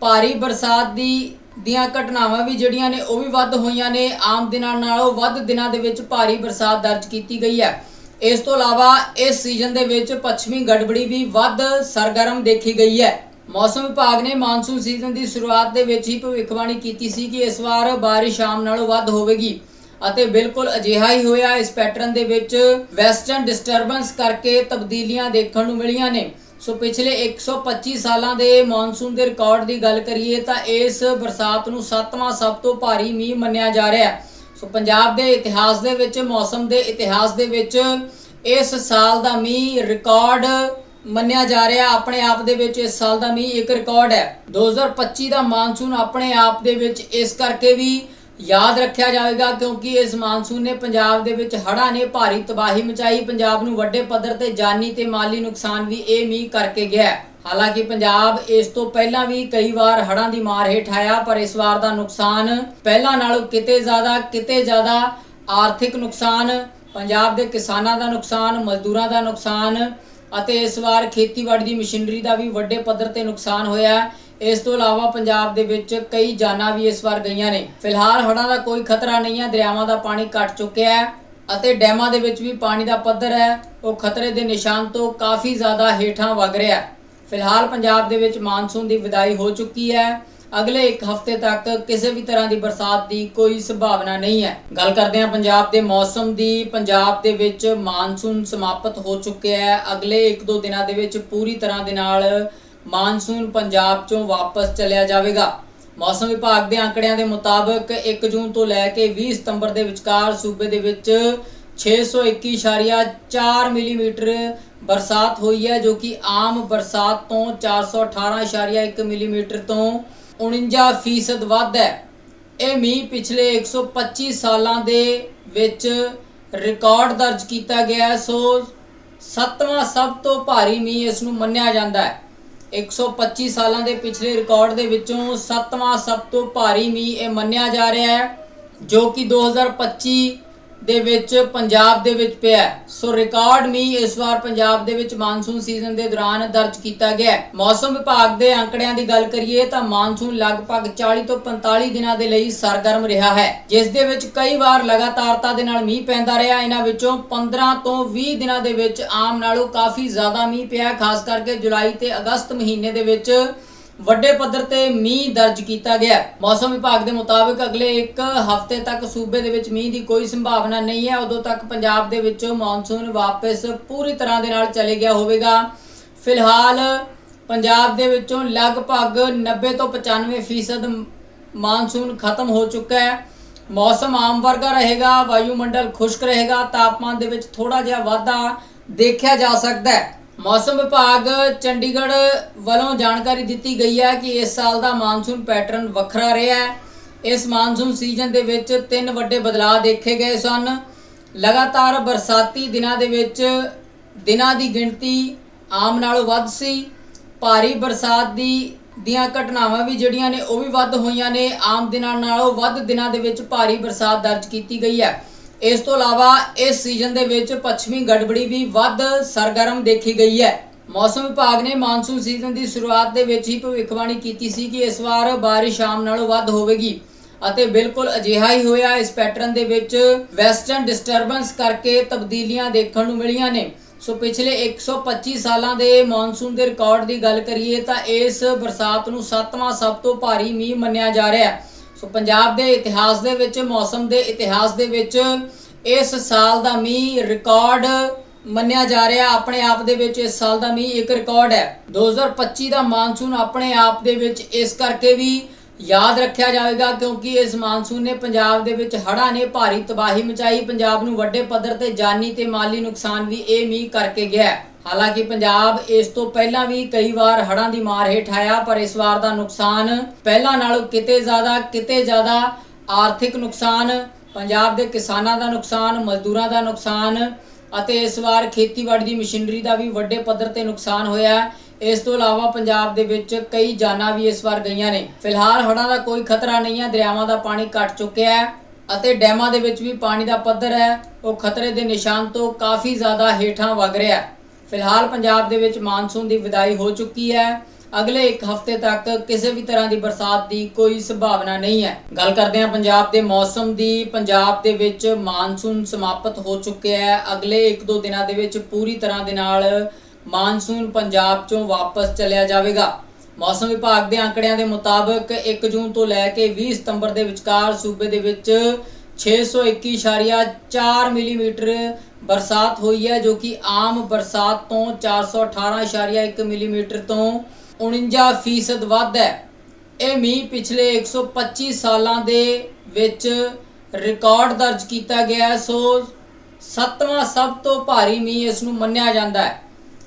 ਭਾਰੀ ਬਰਸਾਤ ਦੀ ਦੀਆਂ ਘਟਨਾਵਾਂ ਵੀ ਜਿਹੜੀਆਂ ਨੇ ਉਹ ਵੀ ਵੱਧ ਹੋਈਆਂ ਨੇ। ਆਮ ਦਿਨਾਂ ਨਾਲੋਂ ਵੱਧ ਦਿਨਾਂ ਦੇ ਵਿੱਚ ਭਾਰੀ ਬਰਸਾਤ ਦਰਜ ਕੀਤੀ ਗਈ ਹੈ। ਇਸ ਤੋਂ ਇਲਾਵਾ ਇਸ ਸੀਜ਼ਨ ਦੇ ਵਿੱਚ ਪੱਛਮੀ ਗੜਬੜੀ ਵੀ ਵੱਧ ਸਰਗਰਮ ਦੇਖੀ ਗਈ ਹੈ। ਮੌਸਮ ਵਿਭਾਗ ਨੇ ਮਾਨਸੂਨ ਸੀਜ਼ਨ ਦੀ ਸ਼ੁਰੂਆਤ ਦੇ ਵਿੱਚ ਹੀ ਭਵਿੱਖਬਾਣੀ ਕੀਤੀ ਸੀ ਕਿ ਇਸ ਵਾਰ ਬਾਰਿਸ਼ ਆਮ ਨਾਲੋਂ ਵੱਧ ਹੋਵੇਗੀ ਅਤੇ ਬਿਲਕੁਲ ਅਜਿਹਾ ਹੀ ਹੋਇਆ। ਇਸ ਪੈਟਰਨ ਦੇ ਵਿੱਚ ਵੈਸਟਰਨ ਡਿਸਟਰਬੈਂਸ ਕਰਕੇ ਤਬਦੀਲੀਆਂ ਦੇਖਣ ਨੂੰ ਮਿਲੀਆਂ ਨੇ। ਸੋ ਪਿਛਲੇ 125 ਸਾਲਾਂ ਦੇ ਮੌਨਸੂਨ ਦੇ ਰਿਕਾਰਡ ਦੀ ਗੱਲ ਕਰੀਏ ਤਾਂ ਇਸ ਬਰਸਾਤ ਨੂੰ ਸੱਤਵਾਂ ਸਭ ਤੋਂ ਭਾਰੀ ਮੀਂਹ ਮੰਨਿਆ ਜਾ ਰਿਹਾ ਹੈ। ਸੋ ਪੰਜਾਬ ਦੇ ਇਤਿਹਾਸ ਦੇ ਵਿੱਚ, ਮੌਸਮ ਦੇ ਇਤਿਹਾਸ ਦੇ ਵਿੱਚ ਇਸ ਸਾਲ ਦਾ ਮੀਂਹ ਰਿਕਾਰਡ ਮੰਨਿਆ ਜਾ ਰਿਹਾ। ਆਪਣੇ ਆਪ ਦੇ ਵਿੱਚ ਇਸ ਸਾਲ ਦਾ ਮੀਂਹ ਇੱਕ ਰਿਕਾਰਡ ਹੈ। 2025 ਦਾ ਮਾਨਸੂਨ ਆਪਣੇ ਆਪ ਦੇ ਵਿੱਚ ਇਸ ਕਰਕੇ ਵੀ ਯਾਦ ਰੱਖਿਆ ਜਾਵੇਗਾ ਕਿਉਂਕਿ ਇਸ ਮਾਨਸੂਨ ਨੇ ਪੰਜਾਬ ਦੇ ਵਿੱਚ ਹੜ੍ਹਾਂ ਨੇ ਭਾਰੀ ਤਬਾਹੀ ਮਚਾਈ ਪੰਜਾਬ ਨੂੰ ਵੱਡੇ ਪੱਧਰ ਤੇ ਜਾਨੀ ਤੇ ਮਾਲੀ ਨੁਕਸਾਨ ਵੀ ਇਹ ਮੀਂਹ ਕਰਕੇ ਗਿਆ ਹਾਲਾਂਕਿ ਪੰਜਾਬ ਇਸ ਤੋਂ ਪਹਿਲਾਂ ਵੀ ਕਈ ਵਾਰ ਹੜ੍ਹਾਂ ਦੀ ਮਾਰ ਹੇਠ ਆਇਆ, ਪਰ ਇਸ ਵਾਰ ਦਾ ਨੁਕਸਾਨ ਪਹਿਲਾਂ ਨਾਲੋਂ ਕਿਤੇ ਜ਼ਿਆਦਾ ਕਿਤੇ ਜ਼ਿਆਦਾ ਆਰਥਿਕ ਨੁਕਸਾਨ, ਪੰਜਾਬ ਦੇ ਕਿਸਾਨਾਂ ਦਾ ਨੁਕਸਾਨ, ਮਜ਼ਦੂਰਾਂ ਦਾ ਨੁਕਸਾਨ ਅਤੇ ਇਸ ਵਾਰ ਖੇਤੀਬਾੜੀ ਦੀ ਮਸ਼ੀਨਰੀ ਦਾ ਵੀ ਵੱਡੇ ਪੱਧਰ ਤੇ ਨੁਕਸਾਨ ਹੋਇਆ ਹੈ। ਇਸ ਤੋਂ ਇਲਾਵਾ ਪੰਜਾਬ ਦੇ ਵਿੱਚ ਕਈ ਜਾਨਾਂ ਵੀ ਇਸ ਵਾਰ ਗਈਆਂ ਨੇ। ਫਿਲਹਾਲ ਹੜ੍ਹਾਂ ਦਾ ਕੋਈ ਖਤਰਾ ਨਹੀਂ ਹੈ, ਦਰਿਆਵਾਂ ਦਾ ਪਾਣੀ ਘਟ ਚੁੱਕਿਆ ਹੈ ਅਤੇ ਡੈਮਾਂ ਦੇ ਵਿੱਚ ਵੀ ਪਾਣੀ ਦਾ ਪੱਧਰ ਹੈ। ਉਹ ਖਤਰੇ ਦੇ ਨਿਸ਼ਾਨ ਤੋਂ ਕਾਫੀ ਜ਼ਿਆਦਾ ਹੇਠਾਂ ਵਗ ਰਿਹਾ ਹੈ। ਫਿਲਹਾਲ ਪੰਜਾਬ ਦੇ ਵਿੱਚ ਮਾਨਸੂਨ ਦੀ ਵਿਦਾਈ ਹੋ ਚੁੱਕੀ ਹੈ। ਅਗਲੇ ਇੱਕ ਹਫ਼ਤੇ ਤੱਕ ਕਿਸੇ ਵੀ ਤਰ੍ਹਾਂ ਦੀ ਬਰਸਾਤ ਦੀ ਕੋਈ ਸੰਭਾਵਨਾ ਨਹੀਂ ਹੈ। ਗੱਲ ਕਰਦੇ ਹਾਂ ਪੰਜਾਬ ਦੇ ਮੌਸਮ ਦੀ। ਪੰਜਾਬ ਦੇ ਵਿੱਚ ਮਾਨਸੂਨ ਸਮਾਪਤ ਹੋ ਚੁੱਕਿਆ ਹੈ। ਅਗਲੇ 1-2 ਦਿਨਾਂ ਦੇ ਵਿੱਚ ਪੂਰੀ ਤਰ੍ਹਾਂ ਦੇ ਨਾਲ ਮਾਨਸੂਨ ਪੰਜਾਬ ਚੋਂ ਵਾਪਸ ਚਲਿਆ ਜਾਵੇਗਾ। ਮੌਸਮ ਵਿਭਾਗ ਦੇ ਅੰਕੜਿਆਂ ਦੇ ਮੁਤਾਬਕ 1 ਜੂਨ ਤੋਂ ਲੈ ਕੇ 20 ਸਤੰਬਰ ਦੇ ਵਿਚਕਾਰ ਸੂਬੇ ਦੇ ਵਿੱਚ 621.4 ਮਿਲੀਮੀਟਰ ਬਰਸਾਤ ਹੋਈ ਹੈ, ਜੋ ਕਿ ਆਮ ਬਰਸਾਤ ਤੋਂ 418.1 ਮਿਲੀਮੀਟਰ ਤੋਂ 49% ਫੀਸਦ ਵੱਧ ਹੈ। ਇਹ ਮੀਂਹ ਪਿਛਲੇ 125 ਸਾਲਾਂ ਦੇ ਵਿੱਚ ਰਿਕਾਰਡ ਦਰਜ ਕੀਤਾ ਗਿਆ ਸੋ ਸੱਤਵਾਂ ਸਭ ਤੋਂ ਭਾਰੀ ਮੀਂਹ ਇਸ ਨੂੰ ਮੰਨਿਆ ਜਾਂਦਾ ਹੈ। 125 ਸਾਲਾਂ ਦੇ ਪਿਛਲੇ ਰਿਕਾਰਡ ਦੇ ਵਿੱਚੋਂ ਸੱਤਵਾਂ ਸਭ ਤੋਂ ਭਾਰੀ ਮੀਂਹ ਇਹ ਮੰਨਿਆ ਜਾ ਰਿਹਾ ਹੈ, ਜੋ ਕਿ 2025 ਦੇ ਵਿੱਚ ਪੰਜਾਬ ਦੇ ਵਿੱਚ ਪਿਆ ਸੋ ਰਿਕਾਰਡ ਮੀਂਹ ਇਸ ਵਾਰ ਪੰਜਾਬ ਦੇ ਵਿੱਚ ਮਾਨਸੂਨ ਸੀਜ਼ਨ ਦੇ ਦੌਰਾਨ ਦਰਜ ਕੀਤਾ ਗਿਆ ਮੌਸਮ ਵਿਭਾਗ ਦੇ ਅੰਕੜਿਆਂ ਦੀ ਗੱਲ ਕਰੀਏ ਤਾਂ ਮਾਨਸੂਨ ਲਗਭਗ 40 ਤੋਂ 45 ਦਿਨਾਂ ਦੇ ਲਈ ਸਰਗਰਮ ਰਿਹਾ ਹੈ। ਜਿਸ ਦੇ ਵਿੱਚ ਕਈ ਵਾਰ ਲਗਾਤਾਰਤਾ ਦੇ ਨਾਲ ਮੀਂਹ ਪੈਂਦਾ ਰਿਹਾ। ਇਹਨਾਂ ਵਿੱਚੋਂ 15 ਤੋਂ 20 ਦਿਨਾਂ ਦੇ ਵਿੱਚ ਆਮ ਨਾਲੋਂ ਕਾਫੀ ਜ਼ਿਆਦਾ ਮੀਂਹ ਪਿਆ ਖਾਸ ਕਰਕੇ ਜੁਲਾਈ ਤੇ ਅਗਸਤ ਮਹੀਨੇ ਦੇ ਵਿੱਚ ਵੱਡੇ ਪੱਧਰ ਤੇ ਮੀਂਹ ਦਰਜ ਕੀਤਾ ਗਿਆ। ਮੌਸਮ ਵਿਭਾਗ ਦੇ ਮੁਤਾਬਕ ਅਗਲੇ 1 ਹਫ਼ਤੇ ਤੱਕ ਸੂਬੇ ਦੇ ਵਿੱਚ ਮੀਂਹ ਦੀ ਕੋਈ ਸੰਭਾਵਨਾ ਨਹੀਂ ਹੈ। ਉਦੋਂ ਤੱਕ ਪੰਜਾਬ ਦੇ ਵਿੱਚ ਮੌਨਸੂਨ ਵਾਪਸ ਪੂਰੀ ਤਰ੍ਹਾਂ ਦੇ ਨਾਲ ਚਲੇ ਗਿਆ ਹੋਵੇਗਾ। ਫਿਲਹਾਲ ਪੰਜਾਬ ਦੇ ਵਿੱਚੋਂ ਲਗਭਗ 90 ਤੋਂ 95% ਫੀਸਦ ਮਾਨਸੂਨ ਖਤਮ ਹੋ ਚੁੱਕਾ ਹੈ। ਮੌਸਮ ਆਮ ਵਰਗਾ ਰਹੇਗਾ, ਵਾਯੂਮੰਡਲ ਖੁਸ਼ਕ ਰਹੇਗਾ, ਤਾਪਮਾਨ ਦੇ ਵਿੱਚ ਥੋੜਾ ਜਿਹਾ ਵਾਧਾ ਦੇਖਿਆ ਜਾ ਸਕਦਾ ਹੈ। ਮੌਸਮ ਵਿਭਾਗ ਚੰਡੀਗੜ੍ਹ ਵੱਲੋਂ ਜਾਣਕਾਰੀ ਦਿੱਤੀ ਗਈ ਹੈ ਕਿ ਇਸ ਸਾਲ ਦਾ ਮਾਨਸੂਨ ਪੈਟਰਨ ਵੱਖਰਾ ਰਿਹਾ ਹੈ। ਇਸ ਮਾਨਸੂਨ ਸੀਜ਼ਨ ਦੇ ਵਿੱਚ ਤਿੰਨ ਵੱਡੇ ਬਦਲਾਅ ਦੇਖੇ ਗਏ ਸਨ। ਲਗਾਤਾਰ ਬਰਸਾਤੀ ਦਿਨਾਂ ਦੇ ਵਿੱਚ ਦਿਨਾਂ ਦੀ ਗਿਣਤੀ ਆਮ ਨਾਲੋਂ ਵੱਧ ਸੀ। ਭਾਰੀ ਬਰਸਾਤ ਦੀ ਦੀਆਂ ਘਟਨਾਵਾਂ ਵੀ ਜਿਹੜੀਆਂ ਨੇ ਉਹ ਵੀ ਵੱਧ ਹੋਈਆਂ ਨੇ। ਆਮ ਦਿਨਾਂ ਨਾਲੋਂ ਵੱਧ ਦਿਨਾਂ ਦੇ ਵਿੱਚ ਭਾਰੀ ਬਰਸਾਤ ਦਰਜ ਕੀਤੀ ਗਈ ਹੈ। ਇਸ ਤੋਂ ਇਲਾਵਾ ਇਸ ਸੀਜ਼ਨ ਦੇ ਵਿੱਚ ਪੱਛਮੀ ਗੜਬੜੀ ਵੀ ਵੱਧ ਸਰਗਰਮ ਦੇਖੀ ਗਈ ਹੈ। ਮੌਸਮ ਵਿਭਾਗ ਨੇ ਮਾਨਸੂਨ ਸੀਜ਼ਨ ਦੀ ਸ਼ੁਰੂਆਤ ਦੇ ਵਿੱਚ ਹੀ ਭਵਿੱਖਬਾਣੀ ਕੀਤੀ ਸੀ ਕਿ ਇਸ ਵਾਰ ਬਾਰਿਸ਼ ਆਮ ਨਾਲੋਂ ਵੱਧ ਹੋਵੇਗੀ ਅਤੇ ਬਿਲਕੁਲ ਅਜਿਹਾ ਹੀ ਹੋਇਆ। ਇਸ ਪੈਟਰਨ ਦੇ ਵਿੱਚ ਵੈਸਟਰਨ ਡਿਸਟਰਬੈਂਸ ਕਰਕੇ ਤਬਦੀਲੀਆਂ ਦੇਖਣ ਨੂੰ ਮਿਲੀਆਂ ਨੇ। ਸੋ ਪਿਛਲੇ 125 ਸਾਲਾਂ ਦੇ ਮੌਨਸੂਨ ਦੇ ਰਿਕਾਰਡ ਦੀ ਗੱਲ ਕਰੀਏ ਤਾਂ ਇਸ ਬਰਸਾਤ ਨੂੰ ਸੱਤਵਾਂ ਸਭ ਤੋਂ ਭਾਰੀ ਮੀਂਹ ਮੰਨਿਆ ਜਾ ਰਿਹਾ ਹੈ। ਸੋ ਪੰਜਾਬ ਦੇ ਇਤਿਹਾਸ ਦੇ ਵਿੱਚ, ਮੌਸਮ ਦੇ ਇਤਿਹਾਸ ਦੇ ਵਿੱਚ ਇਸ ਸਾਲ ਦਾ ਮੀਂਹ ਰਿਕਾਰਡ ਮੰਨਿਆ ਜਾ ਰਿਹਾ। ਆਪਣੇ ਆਪ ਦੇ ਵਿੱਚ ਇਸ ਸਾਲ ਦਾ ਮੀਂਹ ਇੱਕ ਰਿਕਾਰਡ ਹੈ। 2025 ਦਾ ਮਾਨਸੂਨ ਆਪਣੇ ਆਪ ਦੇ ਵਿੱਚ ਇਸ ਕਰਕੇ ਵੀ ਯਾਦ ਰੱਖਿਆ ਜਾਵੇਗਾ ਕਿਉਂਕਿ ਇਸ ਮਾਨਸੂਨ ਨੇ ਪੰਜਾਬ ਦੇ ਵਿੱਚ ਹੜ੍ਹਾਂ ਨੇ ਭਾਰੀ ਤਬਾਹੀ ਮਚਾਈ। ਪੰਜਾਬ ਨੂੰ ਵੱਡੇ ਪੱਧਰ ਤੇ ਜਾਨੀ ਤੇ ਮਾਲੀ ਨੁਕਸਾਨ ਵੀ ਇਹ ਮੀਂਹ ਕਰਕੇ ਗਿਆ ਹਾਲਾਂਕਿ ਪੰਜਾਬ ਇਸ ਤੋਂ ਪਹਿਲਾਂ ਵੀ ਕਈ ਵਾਰ ਹੜ੍ਹਾਂ ਦੀ ਮਾਰ ਹੇਠ ਆਇਆ, ਪਰ ਇਸ ਵਾਰ ਦਾ ਨੁਕਸਾਨ ਪਹਿਲਾਂ ਨਾਲੋਂ ਕਿਤੇ ਜ਼ਿਆਦਾ ਕਿਤੇ ਜ਼ਿਆਦਾ ਆਰਥਿਕ ਨੁਕਸਾਨ, ਪੰਜਾਬ ਦੇ ਕਿਸਾਨਾਂ ਦਾ ਨੁਕਸਾਨ, ਮਜ਼ਦੂਰਾਂ ਦਾ ਨੁਕਸਾਨ ਅਤੇ ਇਸ ਵਾਰ ਖੇਤੀਬਾੜੀ ਦੀ ਮਸ਼ੀਨਰੀ ਦਾ ਵੀ ਵੱਡੇ ਪੱਧਰ ਤੇ ਨੁਕਸਾਨ ਹੋਇਆ ਇਸ ਤੋਂ ਇਲਾਵਾ ਪੰਜਾਬ ਦੇ ਵਿੱਚ ਕਈ ਜਾਨਾਂ ਵੀ ਇਸ ਵਾਰ ਗਈਆਂ ਨੇ। ਫਿਲਹਾਲ ਹੜ੍ਹਾਂ ਦਾ ਕੋਈ ਖਤਰਾ ਨਹੀਂ ਹੈ, ਦਰਿਆਵਾਂ ਦਾ ਪਾਣੀ ਘਟ ਚੁੱਕਿਆ ਹੈ ਅਤੇ ਡੈਮਾਂ ਦੇ ਵਿੱਚ ਵੀ ਪਾਣੀ ਦਾ ਪੱਧਰ ਹੈ। ਉਹ ਖਤਰੇ ਦੇ ਨਿਸ਼ਾਨ ਤੋਂ ਕਾਫੀ ਜ਼ਿਆਦਾ ਹੇਠਾਂ ਵਗ ਰਿਹਾ ਹੈ। ਫਿਲਹਾਲ ਪੰਜਾਬ ਦੇ ਵਿੱਚ ਮਾਨਸੂਨ ਦੀ ਵਿਦਾਈ ਹੋ ਚੁੱਕੀ ਹੈ। ਅਗਲੇ ਇੱਕ ਹਫ਼ਤੇ ਤੱਕ ਕਿਸੇ ਵੀ ਤਰ੍ਹਾਂ ਦੀ ਬਰਸਾਤ ਦੀ ਕੋਈ ਸੰਭਾਵਨਾ ਨਹੀਂ ਹੈ। ਗੱਲ ਕਰਦੇ ਹਾਂ ਪੰਜਾਬ ਦੇ ਮੌਸਮ ਦੀ। ਪੰਜਾਬ ਦੇ ਵਿੱਚ ਮਾਨਸੂਨ ਸਮਾਪਤ ਹੋ ਚੁੱਕਿਆ ਹੈ। ਅਗਲੇ 1-2 ਦਿਨਾਂ ਦੇ ਵਿੱਚ ਪੂਰੀ ਤਰ੍ਹਾਂ ਦੇ ਨਾਲ ਮਾਨਸੂਨ ਪੰਜਾਬ ਚੋਂ ਵਾਪਸ ਚਲਿਆ ਜਾਵੇਗਾ। ਮੌਸਮ ਵਿਭਾਗ ਦੇ ਅੰਕੜਿਆਂ ਦੇ ਮੁਤਾਬਕ 1 ਜੂਨ ਤੋਂ ਲੈ ਕੇ 20 ਸਤੰਬਰ ਦੇ ਵਿਚਕਾਰ ਸੂਬੇ ਦੇ ਵਿੱਚ 621.4 ਮਿਲੀਮੀਟਰ ਬਰਸਾਤ ਹੋਈ ਹੈ, ਜੋ ਕਿ ਆਮ ਬਰਸਾਤ ਤੋਂ 418.1 ਮਿਲੀਮੀਟਰ ਤੋਂ 49% ਫੀਸਦ ਵੱਧ ਹੈ। ਇਹ ਮੀਂਹ ਪਿਛਲੇ 125 ਸਾਲਾਂ ਦੇ ਵਿੱਚ ਰਿਕਾਰਡ ਦਰਜ ਕੀਤਾ ਗਿਆ ਸੋ ਸੱਤਵਾਂ ਸਭ ਤੋਂ ਭਾਰੀ ਮੀਂਹ ਇਸ ਨੂੰ ਮੰਨਿਆ ਜਾਂਦਾ ਹੈ।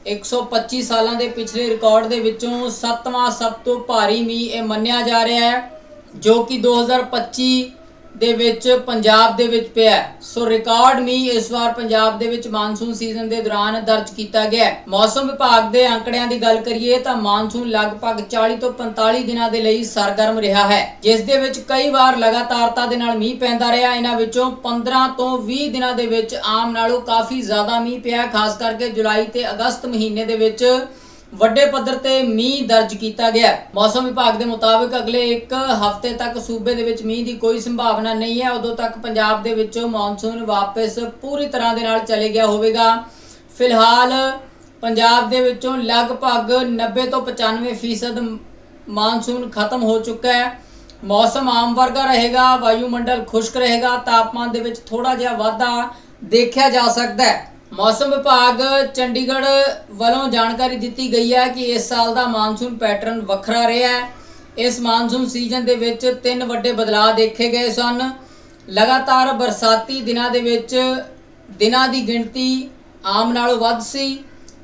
125 ਸਾਲਾਂ ਦੇ ਪਿਛਲੇ ਰਿਕਾਰਡ ਦੇ ਵਿੱਚੋਂ ਸੱਤਵਾਂ ਸਭ ਤੋਂ ਭਾਰੀ ਮੀਂਹ ਇਹ ਮੰਨਿਆ ਜਾ ਰਿਹਾ ਹੈ, ਜੋ ਕਿ 2025 ਦੇ ਵਿੱਚ ਪੰਜਾਬ ਦੇ ਵਿੱਚ ਪਿਆ ਸੋ ਰਿਕਾਰਡ ਮੀਂਹ ਇਸ ਵਾਰ ਪੰਜਾਬ ਦੇ ਵਿੱਚ ਮਾਨਸੂਨ ਸੀਜ਼ਨ ਦੇ ਦੌਰਾਨ ਦਰਜ ਕੀਤਾ ਗਿਆ ਮੌਸਮ ਵਿਭਾਗ ਦੇ ਅੰਕੜਿਆਂ ਦੀ ਗੱਲ ਕਰੀਏ ਤਾਂ ਮਾਨਸੂਨ ਲਗਭਗ 40 ਤੋਂ 45 ਦਿਨਾਂ ਦੇ ਲਈ ਸਰਗਰਮ ਰਿਹਾ ਹੈ। ਜਿਸ ਦੇ ਵਿੱਚ ਕਈ ਵਾਰ ਲਗਾਤਾਰਤਾ ਦੇ ਨਾਲ ਮੀਂਹ ਪੈਂਦਾ ਰਿਹਾ। ਇਹਨਾਂ ਵਿੱਚੋਂ 15 ਤੋਂ 20 ਦਿਨਾਂ ਦੇ ਵਿੱਚ ਆਮ ਨਾਲੋਂ ਕਾਫੀ ਜ਼ਿਆਦਾ ਮੀਂਹ ਪਿਆ ਖਾਸ ਕਰਕੇ ਜੁਲਾਈ ਤੇ ਅਗਸਤ ਮਹੀਨੇ ਦੇ ਵਿੱਚ ਵੱਡੇ ਪੱਧਰ ਤੇ ਮੀਂਹ ਦਰਜ ਕੀਤਾ ਗਿਆ ਮੌਸਮ ਵਿਭਾਗ ਦੇ ਮੁਤਾਬਕ ਅਗਲੇ ਇੱਕ ਹਫ਼ਤੇ ਤੱਕ ਸੂਬੇ ਦੇ ਵਿੱਚ ਮੀਂਹ ਦੀ ਕੋਈ ਸੰਭਾਵਨਾ ਨਹੀਂ ਹੈ। ਉਦੋਂ ਤੱਕ ਪੰਜਾਬ ਦੇ ਵਿੱਚੋਂ ਮੌਨਸੂਨ ਵਾਪਸ ਪੂਰੀ ਤਰ੍ਹਾਂ ਦੇ ਨਾਲ ਚਲੇ ਗਿਆ ਹੋਵੇਗਾ। ਫਿਲਹਾਲ ਪੰਜਾਬ ਦੇ ਵਿੱਚੋਂ ਲਗਭਗ 90 ਤੋਂ 95% ਫੀਸਦ ਮਾਨਸੂਨ ਖਤਮ ਹੋ ਚੁੱਕਾ ਹੈ। ਮੌਸਮ ਆਮ ਵਰਗਾ ਰਹੇਗਾ, ਵਾਯੂਮੰਡਲ ਖੁਸ਼ਕ ਰਹੇਗਾ, ਤਾਪਮਾਨ ਦੇ ਵਿੱਚ ਥੋੜਾ ਜਿਹਾ ਵਾਧਾ ਦੇਖਿਆ ਜਾ ਸਕਦਾ ਹੈ। ਮੌਸਮ ਵਿਭਾਗ ਚੰਡੀਗੜ੍ਹ ਵੱਲੋਂ ਜਾਣਕਾਰੀ ਦਿੱਤੀ ਗਈ ਹੈ ਕਿ ਇਸ ਸਾਲ ਦਾ ਮਾਨਸੂਨ ਪੈਟਰਨ ਵੱਖਰਾ ਰਿਹਾ ਹੈ। ਇਸ ਮਾਨਸੂਨ ਸੀਜ਼ਨ ਦੇ ਵਿੱਚ ਤਿੰਨ ਵੱਡੇ ਬਦਲਾਅ ਦੇਖੇ ਗਏ ਸਨ। ਲਗਾਤਾਰ ਬਰਸਾਤੀ ਦਿਨਾਂ ਦੇ ਵਿੱਚ ਦਿਨਾਂ ਦੀ ਗਿਣਤੀ ਆਮ ਨਾਲੋਂ ਵੱਧ ਸੀ।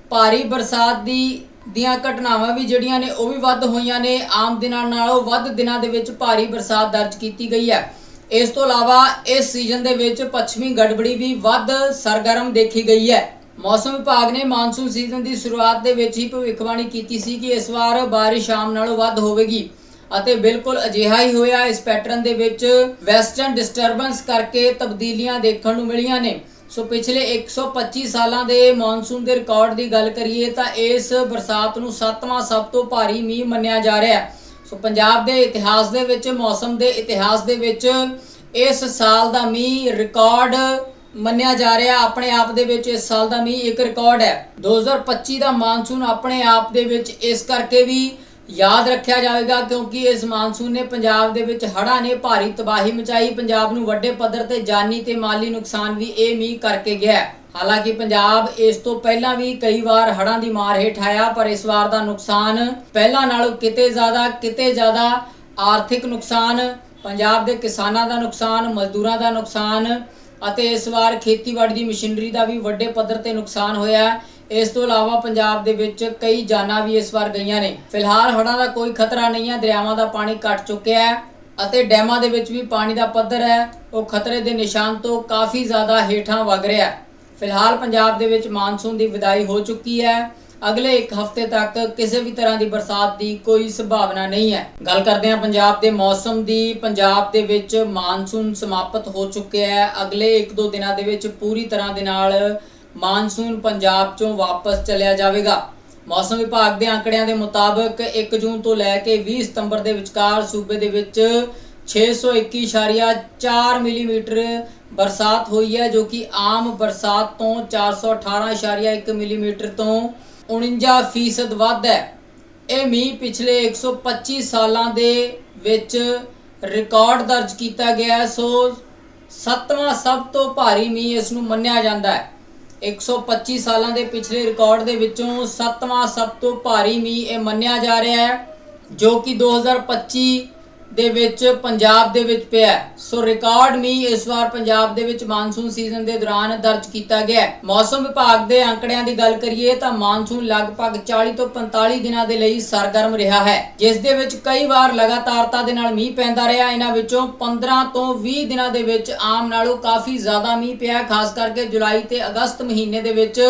ਭਾਰੀ ਬਰਸਾਤ ਦੀ ਦੀਆਂ ਘਟਨਾਵਾਂ ਵੀ ਜਿਹੜੀਆਂ ਨੇ ਉਹ ਵੀ ਵੱਧ ਹੋਈਆਂ ਨੇ। ਆਮ ਦਿਨਾਂ ਨਾਲੋਂ ਵੱਧ ਦਿਨਾਂ ਦੇ ਵਿੱਚ ਭਾਰੀ ਬਰਸਾਤ ਦਰਜ ਕੀਤੀ ਗਈ ਹੈ। ਇਸ ਤੋਂ ਇਲਾਵਾ ਇਸ ਸੀਜ਼ਨ ਦੇ ਵਿੱਚ ਪੱਛਮੀ ਗੜਬੜੀ ਵੀ ਵੱਧ ਸਰਗਰਮ ਦੇਖੀ ਗਈ ਹੈ। ਮੌਸਮ ਵਿਭਾਗ ਨੇ ਮਾਨਸੂਨ ਸੀਜ਼ਨ ਦੀ ਸ਼ੁਰੂਆਤ ਦੇ ਵਿੱਚ ਹੀ ਭਵਿੱਖਬਾਣੀ ਕੀਤੀ ਸੀ ਕਿ ਇਸ ਵਾਰ ਬਾਰਿਸ਼ ਆਮ ਨਾਲੋਂ ਵੱਧ ਹੋਵੇਗੀ ਅਤੇ ਬਿਲਕੁਲ ਅਜਿਹਾ ਹੀ ਹੋਇਆ। ਇਸ ਪੈਟਰਨ ਦੇ ਵਿੱਚ ਵੈਸਟਰਨ ਡਿਸਟਰਬੈਂਸ ਕਰਕੇ ਤਬਦੀਲੀਆਂ ਦੇਖਣ ਨੂੰ ਮਿਲੀਆਂ ਨੇ। ਸੋ ਪਿਛਲੇ 125 ਸਾਲਾਂ ਦੇ ਮੌਨਸੂਨ ਦੇ ਰਿਕਾਰਡ ਦੀ ਗੱਲ ਕਰੀਏ ਤਾਂ ਇਸ ਬਰਸਾਤ ਨੂੰ ਸੱਤਵਾਂ ਸਭ ਤੋਂ ਭਾਰੀ ਮੀਂਹ ਮੰਨਿਆ ਜਾ ਰਿਹਾ ਹੈ। ਸੋ ਪੰਜਾਬ ਦੇ ਇਤਿਹਾਸ ਦੇ ਵਿੱਚ, ਮੌਸਮ ਦੇ ਇਤਿਹਾਸ ਦੇ ਵਿੱਚ ਇਸ ਸਾਲ ਦਾ ਮੀਂਹ ਰਿਕਾਰਡ ਮੰਨਿਆ ਜਾ ਰਿਹਾ। ਆਪਣੇ ਆਪ ਦੇ ਵਿੱਚ ਇਸ ਸਾਲ ਦਾ ਮੀਂਹ ਇੱਕ ਰਿਕਾਰਡ ਹੈ। 2025 ਦਾ ਮਾਨਸੂਨ ਆਪਣੇ ਆਪ ਦੇ ਵਿੱਚ ਇਸ ਕਰਕੇ ਵੀ ਯਾਦ ਰੱਖਿਆ ਜਾਵੇਗਾ ਕਿਉਂਕਿ ਇਸ ਮਾਨਸੂਨ ਨੇ ਪੰਜਾਬ ਦੇ ਵਿੱਚ ਹੜ੍ਹਾਂ ਨੇ ਭਾਰੀ ਤਬਾਹੀ ਮਚਾਈ ਪੰਜਾਬ ਨੂੰ ਵੱਡੇ ਪੱਧਰ ਤੇ ਜਾਨੀ ਤੇ ਮਾਲੀ ਨੁਕਸਾਨ ਵੀ ਇਹ ਮੀਂਹ ਕਰਕੇ ਗਿਆ ਹਾਲਾਂਕਿ ਪੰਜਾਬ ਇਸ ਤੋਂ ਪਹਿਲਾਂ ਵੀ ਕਈ ਵਾਰ ਹੜ੍ਹਾਂ ਦੀ ਮਾਰ ਹੇਠ ਆਇਆ, ਪਰ ਇਸ ਵਾਰ ਦਾ ਨੁਕਸਾਨ ਪਹਿਲਾਂ ਨਾਲੋਂ ਕਿਤੇ ਜ਼ਿਆਦਾ ਕਿਤੇ ਜ਼ਿਆਦਾ ਆਰਥਿਕ ਨੁਕਸਾਨ, ਪੰਜਾਬ ਦੇ ਕਿਸਾਨਾਂ ਦਾ ਨੁਕਸਾਨ, ਮਜ਼ਦੂਰਾਂ ਦਾ ਨੁਕਸਾਨ ਅਤੇ ਇਸ ਵਾਰ ਖੇਤੀਬਾੜੀ ਦੀ ਮਸ਼ੀਨਰੀ ਦਾ ਵੀ ਵੱਡੇ ਪੱਧਰ ਤੇ ਨੁਕਸਾਨ ਹੋਇਆ ਹੈ। ਇਸ ਤੋਂ ਇਲਾਵਾ ਪੰਜਾਬ ਦੇ ਵਿੱਚ ਕਈ ਜਾਨਾਂ ਵੀ ਇਸ ਵਾਰ ਗਈਆਂ ਨੇ। ਫਿਲਹਾਲ ਹੜ੍ਹਾਂ ਦਾ ਕੋਈ ਖਤਰਾ ਨਹੀਂ ਹੈ, ਦਰਿਆਵਾਂ ਦਾ ਪਾਣੀ ਘਟ ਚੁੱਕਿਆ ਹੈ ਅਤੇ ਡੈਮਾਂ ਦੇ ਵਿੱਚ ਵੀ ਪਾਣੀ ਦਾ ਪੱਧਰ ਹੈ। ਉਹ ਖਤਰੇ ਦੇ ਨਿਸ਼ਾਨ ਤੋਂ ਕਾਫੀ ਜ਼ਿਆਦਾ ਹੇਠਾਂ ਵਗ ਰਿਹਾ ਹੈ। ਫਿਲਹਾਲ ਪੰਜਾਬ ਦੇ ਵਿੱਚ ਮਾਨਸੂਨ ਦੀ ਵਿਦਾਈ ਹੋ ਚੁੱਕੀ ਹੈ। ਅਗਲੇ ਇੱਕ ਹਫ਼ਤੇ ਤੱਕ ਕਿਸੇ ਵੀ ਤਰ੍ਹਾਂ ਦੀ ਬਰਸਾਤ ਦੀ ਕੋਈ ਸੰਭਾਵਨਾ ਨਹੀਂ ਹੈ। ਗੱਲ ਕਰਦੇ ਹਾਂ ਪੰਜਾਬ ਦੇ ਮੌਸਮ ਦੀ। ਪੰਜਾਬ ਦੇ ਵਿੱਚ ਮਾਨਸੂਨ ਸਮਾਪਤ ਹੋ ਚੁੱਕਿਆ ਹੈ। ਅਗਲੇ 1-2 ਦਿਨਾਂ ਦੇ ਵਿੱਚ ਪੂਰੀ ਤਰ੍ਹਾਂ ਦੇ ਨਾਲ ਮਾਨਸੂਨ ਪੰਜਾਬ ਚੋਂ ਵਾਪਸ ਚਲਿਆ ਜਾਵੇਗਾ। ਮੌਸਮ ਵਿਭਾਗ ਦੇ ਅੰਕੜਿਆਂ ਦੇ ਮੁਤਾਬਕ 1 ਜੂਨ ਤੋਂ ਲੈ ਕੇ 20 ਸਤੰਬਰ ਦੇ ਵਿਚਕਾਰ ਸੂਬੇ ਦੇ ਵਿੱਚ 621.4 ਮਿਲੀਮੀਟਰ ਬਰਸਾਤ ਹੋਈ ਹੈ, ਜੋ ਕਿ ਆਮ ਬਰਸਾਤ ਤੋਂ 418.1 ਮਿਲੀਮੀਟਰ ਤੋਂ 49% ਫੀਸਦ ਵੱਧ ਹੈ। ਇਹ ਮੀਂਹ ਪਿਛਲੇ 125 ਸਾਲਾਂ ਦੇ ਵਿੱਚ ਰਿਕਾਰਡ ਦਰਜ ਕੀਤਾ ਗਿਆ ਸੋ ਸੱਤਵਾਂ ਸਭ ਤੋਂ ਭਾਰੀ ਮੀਂਹ ਇਸ ਨੂੰ ਮੰਨਿਆ ਜਾਂਦਾ ਹੈ। 125 ਸਾਲਾਂ ਦੇ ਪਿਛਲੇ ਰਿਕਾਰਡ ਦੇ ਵਿੱਚੋਂ ਸੱਤਵਾਂ ਸਭ ਤੋਂ ਭਾਰੀ ਮੀਂਹ ਇਹ ਮੰਨਿਆ ਜਾ ਰਿਹਾ ਹੈ, ਜੋ ਕਿ 2025 ਦੇ ਵਿੱਚ ਪੰਜਾਬ ਦੇ ਵਿੱਚ ਪਿਆ ਸੋ ਰਿਕਾਰਡ ਮੀਂਹ ਇਸ ਵਾਰ ਪੰਜਾਬ ਦੇ ਵਿੱਚ ਮਾਨਸੂਨ ਸੀਜ਼ਨ ਦੇ ਦੌਰਾਨ ਦਰਜ ਕੀਤਾ ਗਿਆ ਹੈ। ਮੌਸਮ ਵਿਭਾਗ ਦੇ ਅੰਕੜਿਆਂ ਦੀ ਗੱਲ ਕਰੀਏ ਤਾਂ ਮਾਨਸੂਨ ਲਗਭਗ 40 ਤੋਂ 45 ਦਿਨਾਂ ਦੇ ਲਈ ਸਰਗਰਮ ਰਿਹਾ ਹੈ। ਜਿਸ ਦੇ ਵਿੱਚ ਕਈ ਵਾਰ ਲਗਾਤਾਰਤਾ ਦੇ ਨਾਲ ਮੀਂਹ ਪੈਂਦਾ ਰਿਹਾ। ਇਹਨਾਂ ਵਿੱਚੋਂ 15 ਤੋਂ 20 ਦਿਨਾਂ ਦੇ ਵਿੱਚ ਆਮ ਨਾਲੋਂ ਕਾਫੀ ਜ਼ਿਆਦਾ ਮੀਂਹ ਪਿਆ ਖਾਸ ਕਰਕੇ ਜੁਲਾਈ ਤੇ ਅਗਸਤ ਮਹੀਨੇ ਦੇ ਵਿੱਚ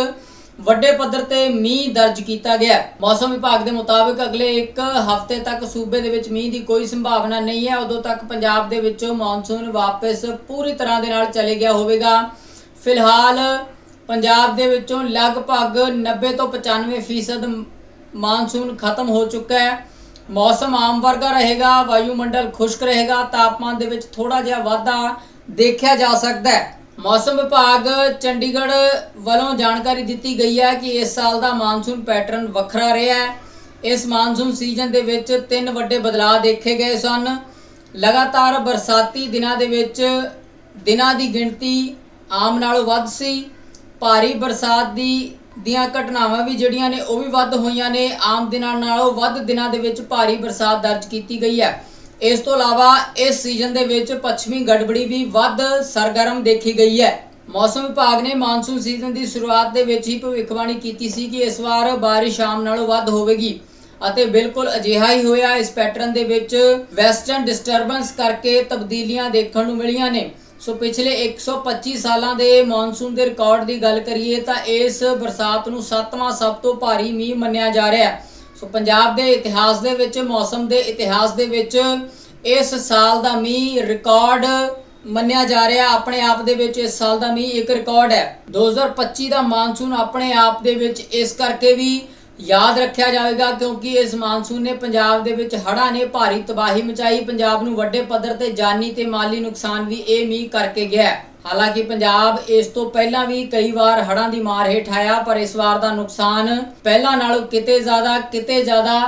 ਵੱਡੇ ਪੱਧਰ ਤੇ ਮੀਂਹ ਦਰਜ ਕੀਤਾ ਗਿਆ ਮੌਸਮ ਵਿਭਾਗ ਦੇ ਮੁਤਾਬਕ ਅਗਲੇ 1 ਹਫ਼ਤੇ ਤੱਕ ਸੂਬੇ ਦੇ ਵਿੱਚ ਮੀਂਹ ਦੀ ਕੋਈ ਸੰਭਾਵਨਾ ਨਹੀਂ ਹੈ। ਉਦੋਂ ਤੱਕ ਪੰਜਾਬ ਦੇ ਵਿੱਚੋਂ ਮੌਨਸੂਨ ਵਾਪਸ ਪੂਰੀ ਤਰ੍ਹਾਂ ਦੇ ਨਾਲ ਚਲੇ ਗਿਆ ਹੋਵੇਗਾ। ਫਿਲਹਾਲ ਪੰਜਾਬ ਦੇ ਵਿੱਚੋਂ ਲਗਭਗ 90 ਤੋਂ 95% ਫੀਸਦ ਮਾਨਸੂਨ ਖਤਮ ਹੋ ਚੁੱਕਾ ਹੈ। ਮੌਸਮ ਆਮ ਵਰਗਾ ਰਹੇਗਾ, ਵਾਯੂਮੰਡਲ ਖੁਸ਼ਕ ਰਹੇਗਾ, ਤਾਪਮਾਨ ਦੇ ਵਿੱਚ ਥੋੜਾ ਜਿਹਾ ਵਾਧਾ ਦੇਖਿਆ ਜਾ ਸਕਦਾ ਹੈ। ਮੌਸਮ ਵਿਭਾਗ ਚੰਡੀਗੜ੍ਹ ਵੱਲੋਂ ਜਾਣਕਾਰੀ ਦਿੱਤੀ ਗਈ ਹੈ ਕਿ ਇਸ ਸਾਲ ਦਾ ਮਾਨਸੂਨ ਪੈਟਰਨ ਵੱਖਰਾ ਰਿਹਾ ਹੈ। ਇਸ ਮਾਨਸੂਨ ਸੀਜ਼ਨ ਦੇ ਵਿੱਚ ਤਿੰਨ ਵੱਡੇ ਬਦਲਾਅ ਦੇਖੇ ਗਏ ਸਨ। ਲਗਾਤਾਰ ਬਰਸਾਤੀ ਦਿਨਾਂ ਦੇ ਵਿੱਚ ਦਿਨਾਂ ਦੀ ਗਿਣਤੀ ਆਮ ਨਾਲੋਂ ਵੱਧ ਸੀ। ਭਾਰੀ ਬਰਸਾਤ ਦੀ ਦੀਆਂ ਘਟਨਾਵਾਂ ਵੀ ਜਿਹੜੀਆਂ ਨੇ ਉਹ ਵੀ ਵੱਧ ਹੋਈਆਂ ਨੇ। ਆਮ ਦਿਨਾਂ ਨਾਲੋਂ ਵੱਧ ਦਿਨਾਂ ਦੇ ਵਿੱਚ ਭਾਰੀ ਬਰਸਾਤ ਦਰਜ ਕੀਤੀ ਗਈ ਹੈ। ਇਸ ਤੋਂ ਇਲਾਵਾ ਇਸ ਸੀਜ਼ਨ ਦੇ ਵਿੱਚ ਪੱਛਮੀ ਗੜਬੜੀ ਵੀ ਵੱਧ ਸਰਗਰਮ ਦੇਖੀ ਗਈ ਹੈ। ਮੌਸਮ ਵਿਭਾਗ ਨੇ ਮਾਨਸੂਨ ਸੀਜ਼ਨ ਦੀ ਸ਼ੁਰੂਆਤ ਦੇ ਵਿੱਚ ਹੀ ਭਵਿੱਖਬਾਣੀ ਕੀਤੀ ਸੀ ਕਿ ਇਸ ਵਾਰ ਬਾਰਿਸ਼ ਆਮ ਨਾਲੋਂ ਵੱਧ ਹੋਵੇਗੀ ਅਤੇ ਬਿਲਕੁਲ ਅਜਿਹਾ ਹੀ ਹੋਇਆ। ਇਸ ਪੈਟਰਨ ਦੇ ਵਿੱਚ ਵੈਸਟਰਨ ਡਿਸਟਰਬੈਂਸ ਕਰਕੇ ਤਬਦੀਲੀਆਂ ਦੇਖਣ ਨੂੰ ਮਿਲੀਆਂ ਨੇ। ਸੋ ਪਿਛਲੇ 125 ਸਾਲਾਂ ਦੇ ਮੌਨਸੂਨ ਦੇ ਰਿਕਾਰਡ ਦੀ ਗੱਲ ਕਰੀਏ ਤਾਂ ਇਸ ਬਰਸਾਤ ਨੂੰ ਸੱਤਵਾਂ ਸਭ ਤੋਂ ਭਾਰੀ ਮੀਂਹ ਮੰਨਿਆ ਜਾ ਰਿਹਾ ਹੈ। ਸੋ ਪੰਜਾਬ ਦੇ ਇਤਿਹਾਸ ਦੇ ਵਿੱਚ, ਮੌਸਮ ਦੇ ਇਤਿਹਾਸ ਦੇ ਵਿੱਚ ਇਸ ਸਾਲ ਦਾ ਮੀਂਹ ਰਿਕਾਰਡ ਮੰਨਿਆ ਜਾ ਰਿਹਾ। ਆਪਣੇ ਆਪ ਦੇ ਵਿੱਚ ਇਸ ਸਾਲ ਦਾ ਮੀਂਹ ਇੱਕ ਰਿਕਾਰਡ ਹੈ। 2025 ਦਾ ਮਾਨਸੂਨ ਆਪਣੇ ਆਪ ਦੇ ਵਿੱਚ ਇਸ ਕਰਕੇ ਵੀ ਯਾਦ ਰੱਖਿਆ ਜਾਵੇਗਾ ਕਿਉਂਕਿ ਇਸ ਮਾਨਸੂਨ ਨੇ ਪੰਜਾਬ ਦੇ ਵਿੱਚ ਹੜ੍ਹਾਂ ਨੇ ਭਾਰੀ ਤਬਾਹੀ ਮਚਾਈ ਪੰਜਾਬ ਨੂੰ ਵੱਡੇ ਪੱਧਰ ਤੇ ਜਾਨੀ ਤੇ ਮਾਲੀ ਨੁਕਸਾਨ ਵੀ ਇਹ ਮੀਂਹ ਕਰਕੇ ਗਿਆ ਹਾਲਾਂਕਿ ਪੰਜਾਬ ਇਸ ਤੋਂ ਪਹਿਲਾਂ ਵੀ ਕਈ ਵਾਰ ਹੜ੍ਹਾਂ ਦੀ ਮਾਰ ਹੇਠ ਆਇਆ, ਪਰ ਇਸ ਵਾਰ ਦਾ ਨੁਕਸਾਨ ਪਹਿਲਾਂ ਨਾਲੋਂ ਕਿਤੇ ਜ਼ਿਆਦਾ ਕਿਤੇ ਜ਼ਿਆਦਾ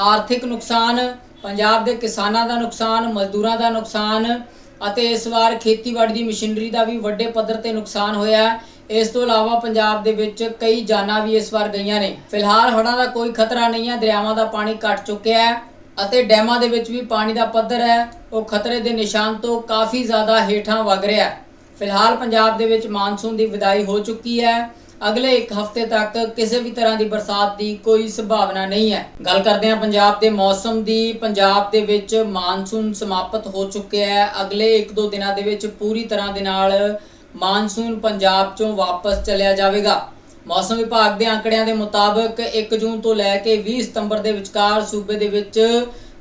ਆਰਥਿਕ ਨੁਕਸਾਨ, ਪੰਜਾਬ ਦੇ ਕਿਸਾਨਾਂ ਦਾ ਨੁਕਸਾਨ, ਮਜ਼ਦੂਰਾਂ ਦਾ ਨੁਕਸਾਨ ਅਤੇ ਇਸ ਵਾਰ ਖੇਤੀਬਾੜੀ ਦੀ ਮਸ਼ੀਨਰੀ ਦਾ ਵੀ ਵੱਡੇ ਪੱਧਰ ਤੇ ਨੁਕਸਾਨ ਹੋਇਆ ਹੈ। ਇਸ ਤੋਂ ਇਲਾਵਾ ਪੰਜਾਬ ਦੇ ਵਿੱਚ ਕਈ ਜਾਨਾਂ ਵੀ ਇਸ ਵਾਰ ਗਈਆਂ ਨੇ। ਫਿਲਹਾਲ ਹੜ੍ਹਾਂ ਦਾ ਕੋਈ ਖਤਰਾ ਨਹੀਂ ਹੈ, ਦਰਿਆਵਾਂ ਦਾ ਪਾਣੀ ਘਟ ਚੁੱਕਿਆ ਹੈ ਅਤੇ ਡੈਮਾਂ ਦੇ ਵਿੱਚ ਵੀ ਪਾਣੀ ਦਾ ਪੱਧਰ ਹੈ। ਉਹ ਖਤਰੇ ਦੇ ਨਿਸ਼ਾਨ ਤੋਂ ਕਾਫੀ ਜ਼ਿਆਦਾ ਹੇਠਾਂ ਵਗ ਰਿਹਾ ਹੈ। ਫਿਲਹਾਲ ਪੰਜਾਬ ਦੇ ਵਿੱਚ ਮਾਨਸੂਨ ਦੀ ਵਿਦਾਈ ਹੋ ਚੁੱਕੀ ਹੈ। ਅਗਲੇ ਇੱਕ ਹਫ਼ਤੇ ਤੱਕ ਕਿਸੇ ਵੀ ਤਰ੍ਹਾਂ ਦੀ ਬਰਸਾਤ ਦੀ ਕੋਈ ਸੰਭਾਵਨਾ ਨਹੀਂ ਹੈ। ਗੱਲ ਕਰਦੇ ਹਾਂ ਪੰਜਾਬ ਦੇ ਮੌਸਮ ਦੀ। ਪੰਜਾਬ ਦੇ ਵਿੱਚ ਮਾਨਸੂਨ ਸਮਾਪਤ ਹੋ ਚੁੱਕਿਆ ਹੈ। ਅਗਲੇ 1-2 ਦਿਨਾਂ ਦੇ ਵਿੱਚ ਪੂਰੀ ਤਰ੍ਹਾਂ ਦੇ ਨਾਲ ਮਾਨਸੂਨ ਪੰਜਾਬ ਚੋਂ ਵਾਪਸ ਚਲਿਆ ਜਾਵੇਗਾ। ਮੌਸਮ ਵਿਭਾਗ ਦੇ ਅੰਕੜਿਆਂ ਦੇ ਮੁਤਾਬਕ 1 ਜੂਨ ਤੋਂ ਲੈ ਕੇ 20 ਸਤੰਬਰ ਦੇ ਵਿਚਕਾਰ ਸੂਬੇ ਦੇ ਵਿੱਚ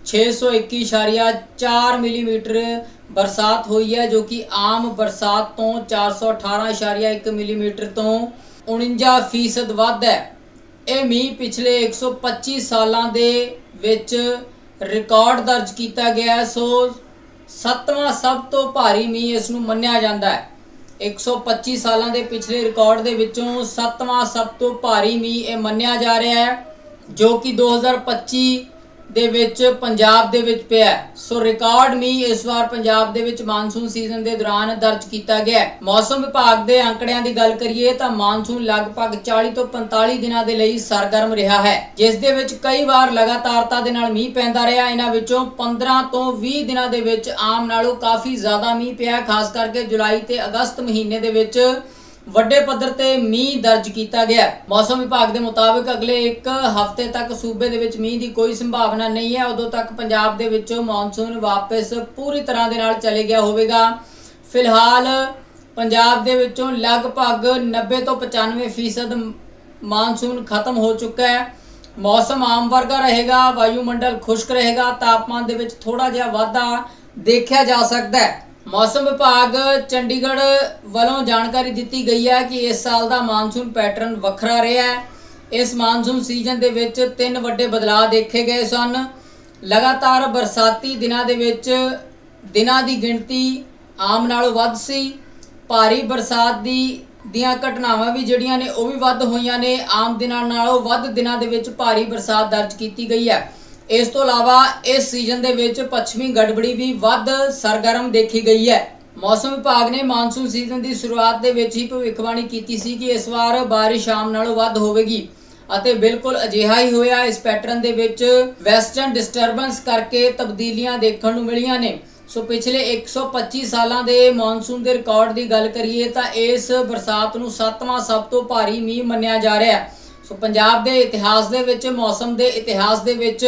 621.4 ਮਿਲੀਮੀਟਰ ਬਰਸਾਤ ਹੋਈ ਹੈ, ਜੋ ਕਿ ਆਮ ਬਰਸਾਤ ਤੋਂ 418.1 ਮਿਲੀਮੀਟਰ ਤੋਂ 49% ਫੀਸਦ ਵੱਧ ਹੈ। ਇਹ ਮੀਂਹ ਪਿਛਲੇ 125 ਸਾਲਾਂ ਦੇ ਵਿੱਚ ਰਿਕਾਰਡ ਦਰਜ ਕੀਤਾ ਗਿਆ ਸੋ ਸੱਤਵਾਂ ਸਭ ਤੋਂ ਭਾਰੀ ਮੀਂਹ ਇਸ ਨੂੰ ਮੰਨਿਆ ਜਾਂਦਾ ਹੈ। 125 ਸਾਲਾਂ ਦੇ ਪਿਛਲੇ ਰਿਕਾਰਡ ਦੇ ਵਿੱਚੋਂ ਸੱਤਵਾਂ ਸਭ ਤੋਂ ਭਾਰੀ ਮੀਂਹ ਇਹ ਮੰਨਿਆ ਜਾ ਰਿਹਾ ਹੈ, ਜੋ ਕਿ 2025 ਦੇ ਵਿੱਚ ਪੰਜਾਬ ਦੇ ਵਿੱਚ ਪਿਆ ਸੋ ਰਿਕਾਰਡ ਮੀਂਹ ਇਸ ਵਾਰ ਪੰਜਾਬ ਦੇ ਵਿੱਚ ਮਾਨਸੂਨ ਸੀਜ਼ਨ ਦੇ ਦੌਰਾਨ ਦਰਜ ਕੀਤਾ ਗਿਆ ਮੌਸਮ ਵਿਭਾਗ ਦੇ ਅੰਕੜਿਆਂ ਦੀ ਗੱਲ ਕਰੀਏ ਤਾਂ ਮਾਨਸੂਨ ਲਗਭਗ 40 ਤੋਂ 45 ਦਿਨਾਂ ਦੇ ਲਈ ਸਰਗਰਮ ਰਿਹਾ ਹੈ। ਜਿਸ ਦੇ ਵਿੱਚ ਕਈ ਵਾਰ ਲਗਾਤਾਰਤਾ ਦੇ ਨਾਲ ਮੀਂਹ ਪੈਂਦਾ ਰਿਹਾ। ਇਹਨਾਂ ਵਿੱਚੋਂ 15 ਤੋਂ 20 ਦਿਨਾਂ ਦੇ ਵਿੱਚ ਆਮ ਨਾਲੋਂ ਕਾਫੀ ਜ਼ਿਆਦਾ ਮੀਂਹ ਪਿਆ ਖਾਸ ਕਰਕੇ ਜੁਲਾਈ ਤੇ ਅਗਸਤ ਮਹੀਨੇ ਦੇ ਵਿੱਚ ਵੱਡੇ ਪੱਧਰ ਤੇ ਮੀਂਹ ਦਰਜ ਕੀਤਾ ਗਿਆ ਮੌਸਮ ਵਿਭਾਗ ਦੇ ਮੁਤਾਬਕ ਅਗਲੇ 1 ਹਫ਼ਤੇ ਤੱਕ ਸੂਬੇ ਦੇ ਵਿੱਚ ਮੀਂਹ ਦੀ ਕੋਈ ਸੰਭਾਵਨਾ ਨਹੀਂ ਹੈ। ਉਦੋਂ ਤੱਕ ਪੰਜਾਬ ਦੇ ਵਿੱਚੋਂ ਮੌਨਸੂਨ ਵਾਪਸ ਪੂਰੀ ਤਰ੍ਹਾਂ ਦੇ ਨਾਲ ਚਲੇ ਗਿਆ ਹੋਵੇਗਾ। ਫਿਲਹਾਲ ਪੰਜਾਬ ਦੇ ਵਿੱਚੋਂ ਲਗਭਗ 90 ਤੋਂ 95% ਫੀਸਦ ਮਾਨਸੂਨ ਖਤਮ ਹੋ ਚੁੱਕਾ ਹੈ। ਮੌਸਮ ਆਮ ਵਰਗਾ ਰਹੇਗਾ, ਵਾਯੂਮੰਡਲ ਖੁਸ਼ਕ ਰਹੇਗਾ, ਤਾਪਮਾਨ ਦੇ ਵਿੱਚ ਥੋੜਾ ਜਿਹਾ ਵਾਧਾ ਦੇਖਿਆ ਜਾ ਸਕਦਾ ਹੈ। ਮੌਸਮ ਵਿਭਾਗ ਚੰਡੀਗੜ੍ਹ ਵੱਲੋਂ ਜਾਣਕਾਰੀ ਦਿੱਤੀ ਗਈ ਹੈ ਕਿ ਇਸ ਸਾਲ ਦਾ ਮਾਨਸੂਨ ਪੈਟਰਨ ਵੱਖਰਾ ਰਿਹਾ ਹੈ। ਇਸ ਮਾਨਸੂਨ ਸੀਜ਼ਨ ਦੇ ਵਿੱਚ ਤਿੰਨ ਵੱਡੇ ਬਦਲਾਅ ਦੇਖੇ ਗਏ ਸਨ। ਲਗਾਤਾਰ ਬਰਸਾਤੀ ਦਿਨਾਂ ਦੇ ਵਿੱਚ ਦਿਨਾਂ ਦੀ ਗਿਣਤੀ ਆਮ ਨਾਲੋਂ ਵੱਧ ਸੀ। ਭਾਰੀ ਬਰਸਾਤ ਦੀ ਦੀਆਂ ਘਟਨਾਵਾਂ ਵੀ ਜਿਹੜੀਆਂ ਨੇ ਉਹ ਵੀ ਵੱਧ ਹੋਈਆਂ ਨੇ। ਆਮ ਦਿਨਾਂ ਨਾਲੋਂ ਵੱਧ ਦਿਨਾਂ ਦੇ ਵਿੱਚ ਭਾਰੀ ਬਰਸਾਤ ਦਰਜ ਕੀਤੀ ਗਈ ਹੈ। ਇਸ ਤੋਂ ਇਲਾਵਾ ਇਸ ਸੀਜ਼ਨ ਦੇ ਵਿੱਚ ਪੱਛਮੀ ਗੜਬੜੀ ਵੀ ਵੱਧ ਸਰਗਰਮ ਦੇਖੀ ਗਈ ਹੈ। ਮੌਸਮ ਵਿਭਾਗ ਨੇ ਮਾਨਸੂਨ ਸੀਜ਼ਨ ਦੀ ਸ਼ੁਰੂਆਤ ਦੇ ਵਿੱਚ ਹੀ ਭਵਿੱਖਬਾਣੀ ਕੀਤੀ ਸੀ ਕਿ ਇਸ ਵਾਰ ਬਾਰਿਸ਼ ਆਮ ਨਾਲੋਂ ਵੱਧ ਹੋਵੇਗੀ ਅਤੇ ਬਿਲਕੁਲ ਅਜਿਹਾ ਹੀ ਹੋਇਆ। ਇਸ ਪੈਟਰਨ ਦੇ ਵਿੱਚ ਵੈਸਟਰਨ ਡਿਸਟਰਬੈਂਸ ਕਰਕੇ ਤਬਦੀਲੀਆਂ ਦੇਖਣ ਨੂੰ ਮਿਲੀਆਂ ਨੇ। ਸੋ ਪਿਛਲੇ 125 ਸਾਲਾਂ ਦੇ ਮੌਨਸੂਨ ਦੇ ਰਿਕਾਰਡ ਦੀ ਗੱਲ ਕਰੀਏ ਤਾਂ ਇਸ ਬਰਸਾਤ ਨੂੰ ਸੱਤਵਾਂ ਸਭ ਤੋਂ ਭਾਰੀ ਮੀਂਹ ਮੰਨਿਆ ਜਾ ਰਿਹਾ ਹੈ। ਸੋ ਪੰਜਾਬ ਦੇ ਇਤਿਹਾਸ ਦੇ ਵਿੱਚ, ਮੌਸਮ ਦੇ ਇਤਿਹਾਸ ਦੇ ਵਿੱਚ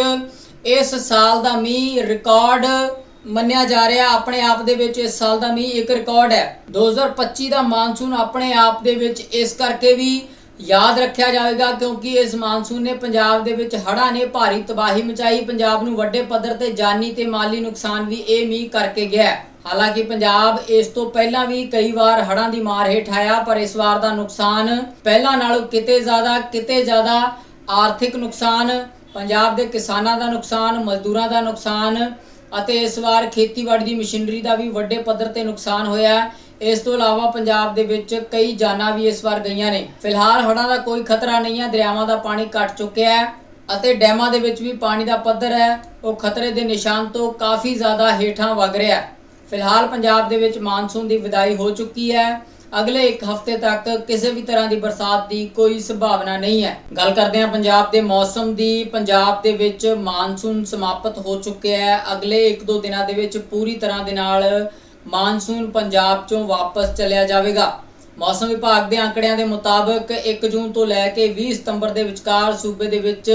ਇਸ ਸਾਲ ਦਾ ਮੀਂਹ ਰਿਕਾਰਡ ਮੰਨਿਆ ਜਾ ਰਿਹਾ। ਆਪਣੇ ਆਪ ਦੇ ਵਿੱਚ ਇਸ ਸਾਲ ਦਾ ਮੀਂਹ ਇੱਕ ਰਿਕਾਰਡ ਹੈ। 2025 ਦਾ ਮਾਨਸੂਨ ਆਪਣੇ ਆਪ ਦੇ ਵਿੱਚ ਇਸ ਕਰਕੇ ਵੀ ਯਾਦ ਰੱਖਿਆ ਜਾਵੇਗਾ ਕਿਉਂਕਿ ਇਸ ਮਾਨਸੂਨ ਨੇ ਪੰਜਾਬ ਦੇ ਵਿੱਚ ਹੜ੍ਹਾਂ ਨੇ ਭਾਰੀ ਤਬਾਹੀ ਮਚਾਈ। ਪੰਜਾਬ ਨੂੰ ਵੱਡੇ ਪੱਧਰ ਤੇ ਜਾਨੀ ਤੇ ਮਾਲੀ ਨੁਕਸਾਨ ਵੀ ਇਹ ਮੀਂਹ ਕਰਕੇ ਗਿਆ ਹਾਲਾਂਕਿ ਪੰਜਾਬ ਇਸ ਤੋਂ ਪਹਿਲਾਂ ਵੀ ਕਈ ਵਾਰ ਹੜ੍ਹਾਂ ਦੀ ਮਾਰ ਹੇਠ ਆਇਆ, ਪਰ ਇਸ ਵਾਰ ਦਾ ਨੁਕਸਾਨ ਪਹਿਲਾਂ ਨਾਲੋਂ ਕਿਤੇ ਜ਼ਿਆਦਾ ਕਿਤੇ ਜ਼ਿਆਦਾ ਆਰਥਿਕ ਨੁਕਸਾਨ, ਪੰਜਾਬ ਦੇ ਕਿਸਾਨਾਂ ਦਾ ਨੁਕਸਾਨ, ਮਜ਼ਦੂਰਾਂ ਦਾ ਨੁਕਸਾਨ ਅਤੇ ਇਸ ਵਾਰ ਖੇਤੀਬਾੜੀ ਦੀ ਮਸ਼ੀਨਰੀ ਦਾ ਵੀ ਵੱਡੇ ਪੱਧਰ ਤੇ ਨੁਕਸਾਨ ਹੋਇਆ ਇਸ ਤੋਂ ਇਲਾਵਾ ਪੰਜਾਬ ਦੇ ਵਿੱਚ ਕਈ ਜਾਨਾਂ ਵੀ ਇਸ ਵਾਰ ਗਈਆਂ ਨੇ। ਫਿਲਹਾਲ ਹੜ੍ਹਾਂ ਦਾ ਕੋਈ ਖਤਰਾ ਨਹੀਂ ਹੈ, ਦਰਿਆਵਾਂ ਦਾ ਪਾਣੀ ਘਟ ਚੁੱਕਿਆ ਹੈ ਅਤੇ ਡੈਮਾਂ ਦੇ ਵਿੱਚ ਵੀ ਪਾਣੀ ਦਾ ਪੱਧਰ ਹੈ। ਉਹ ਖਤਰੇ ਦੇ ਨਿਸ਼ਾਨ ਤੋਂ ਕਾਫੀ ਜ਼ਿਆਦਾ ਹੇਠਾਂ ਵਗ ਰਿਹਾ ਹੈ। ਫਿਲਹਾਲ ਪੰਜਾਬ ਦੇ ਵਿੱਚ ਮਾਨਸੂਨ ਦੀ ਵਿਦਾਈ ਹੋ ਚੁੱਕੀ ਹੈ। ਅਗਲੇ ਇੱਕ ਹਫ਼ਤੇ ਤੱਕ ਕਿਸੇ ਵੀ ਤਰ੍ਹਾਂ ਦੀ ਬਰਸਾਤ ਦੀ ਕੋਈ ਸੰਭਾਵਨਾ ਨਹੀਂ ਹੈ। ਗੱਲ ਕਰਦੇ ਹਾਂ ਪੰਜਾਬ ਦੇ ਮੌਸਮ ਦੀ। ਪੰਜਾਬ ਦੇ ਵਿੱਚ ਮਾਨਸੂਨ ਸਮਾਪਤ ਹੋ ਚੁੱਕਿਆ ਹੈ। ਅਗਲੇ 1-2 ਦਿਨਾਂ ਦੇ ਵਿੱਚ ਪੂਰੀ ਤਰ੍ਹਾਂ ਦੇ ਨਾਲ ਮਾਨਸੂਨ ਪੰਜਾਬ ਚੋਂ ਵਾਪਸ ਚਲਿਆ ਜਾਵੇਗਾ। ਮੌਸਮ ਵਿਭਾਗ ਦੇ ਅੰਕੜਿਆਂ ਦੇ ਮੁਤਾਬਕ 1 ਜੂਨ ਤੋਂ ਲੈ ਕੇ 20 ਸਤੰਬਰ ਦੇ ਵਿਚਕਾਰ ਸੂਬੇ ਦੇ ਵਿੱਚ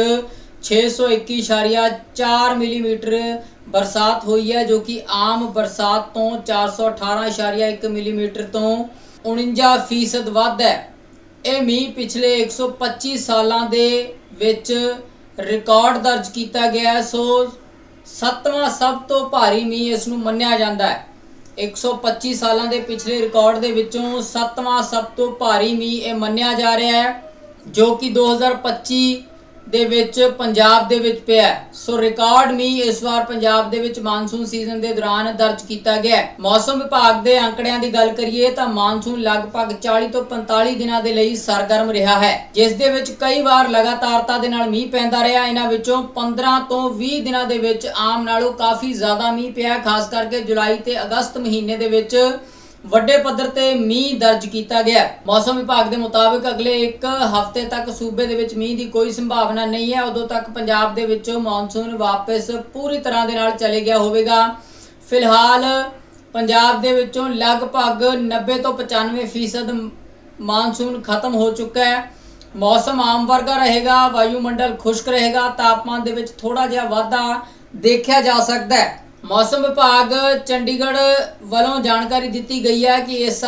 621.4 ਮਿਲੀਮੀਟਰ ਬਰਸਾਤ ਹੋਈ ਹੈ ਜੋ ਕਿ ਆਮ ਬਰਸਾਤ ਤੋਂ 418.1 ਮਿਲੀਮੀਟਰ ਤੋਂ 49% ਫੀਸਦ ਵੱਧ ਹੈ। ਇਹ ਮੀਂਹ ਪਿਛਲੇ 125 ਸਾਲਾਂ ਦੇ ਵਿੱਚ ਰਿਕਾਰਡ ਦਰਜ ਕੀਤਾ ਗਿਆ ਹੈ। ਸੋ ਸੱਤਵਾਂ ਸਭ ਤੋਂ ਭਾਰੀ ਮੀਂਹ ਇਸ ਨੂੰ ਮੰਨਿਆ ਜਾਂਦਾ ਹੈ। 125 ਸਾਲਾਂ ਦੇ ਪਿਛਲੇ ਰਿਕਾਰਡ ਦੇ ਵਿੱਚੋਂ ਸੱਤਵਾਂ ਸਭ ਤੋਂ ਭਾਰੀ ਮੀਂਹ ਇਹ ਮੰਨਿਆ ਜਾ ਰਿਹਾ ਹੈ, ਜੋ ਕਿ 2025 ਦੇ ਵਿੱਚ ਪੰਜਾਬ ਦੇ ਵਿੱਚ ਪਿਆ ਸੋ ਰਿਕਾਰਡ ਮੀਂਹ ਇਸ ਵਾਰ ਪੰਜਾਬ ਦੇ ਵਿੱਚ ਮਾਨਸੂਨ ਸੀਜ਼ਨ ਦੇ ਦੌਰਾਨ ਦਰਜ ਕੀਤਾ ਗਿਆ ਮੌਸਮ ਵਿਭਾਗ ਦੇ ਅੰਕੜਿਆਂ ਦੀ ਗੱਲ ਕਰੀਏ ਤਾਂ ਮਾਨਸੂਨ ਲਗਭਗ 40 ਤੋਂ 45 ਦਿਨਾਂ ਦੇ ਲਈ ਸਰਗਰਮ ਰਿਹਾ ਹੈ। ਜਿਸ ਦੇ ਵਿੱਚ ਕਈ ਵਾਰ ਲਗਾਤਾਰਤਾ ਦੇ ਨਾਲ ਮੀਂਹ ਪੈਂਦਾ ਰਿਹਾ। ਇਹਨਾਂ ਵਿੱਚੋਂ 15 ਤੋਂ 20 ਦਿਨਾਂ ਦੇ ਵਿੱਚ ਆਮ ਨਾਲੋਂ ਕਾਫੀ ਜ਼ਿਆਦਾ ਮੀਂਹ ਪਿਆ ਖਾਸ ਕਰਕੇ ਜੁਲਾਈ ਤੇ ਅਗਸਤ ਮਹੀਨੇ ਦੇ ਵਿੱਚ ਵੱਡੇ ਪੱਧਰ ਤੇ ਮੀਂਹ ਦਰਜ ਕੀਤਾ ਗਿਆ ਮੌਸਮ ਵਿਭਾਗ ਦੇ ਮੁਤਾਬਕ ਅਗਲੇ 1 ਹਫ਼ਤੇ ਤੱਕ ਸੂਬੇ ਦੇ ਵਿੱਚ ਮੀਂਹ ਦੀ ਕੋਈ ਸੰਭਾਵਨਾ ਨਹੀਂ ਹੈ। ਉਦੋਂ ਤੱਕ ਪੰਜਾਬ ਦੇ ਵਿੱਚੋਂ ਮੌਨਸੂਨ ਵਾਪਸ ਪੂਰੀ ਤਰ੍ਹਾਂ ਦੇ ਨਾਲ ਚਲੇ ਗਿਆ ਹੋਵੇਗਾ। ਫਿਲਹਾਲ ਪੰਜਾਬ ਦੇ ਵਿੱਚੋਂ ਲਗਭਗ 90 ਤੋਂ 95% ਫੀਸਦ ਮਾਨਸੂਨ ਖਤਮ ਹੋ ਚੁੱਕਾ ਹੈ। ਮੌਸਮ ਆਮ ਵਰਗਾ ਰਹੇਗਾ, ਵਾਯੂਮੰਡਲ ਖੁਸ਼ਕ ਰਹੇਗਾ, ਤਾਪਮਾਨ ਦੇ ਵਿੱਚ ਥੋੜਾ ਜਿਹਾ ਵਾਧਾ ਦੇਖਿਆ ਜਾ ਸਕਦਾ ਹੈ। ਮੌਸਮ ਵਿਭਾਗ ਚੰਡੀਗੜ੍ਹ ਵੱਲੋਂ ਜਾਣਕਾਰੀ ਦਿੱਤੀ ਗਈ ਹੈ ਕਿ ਇਸ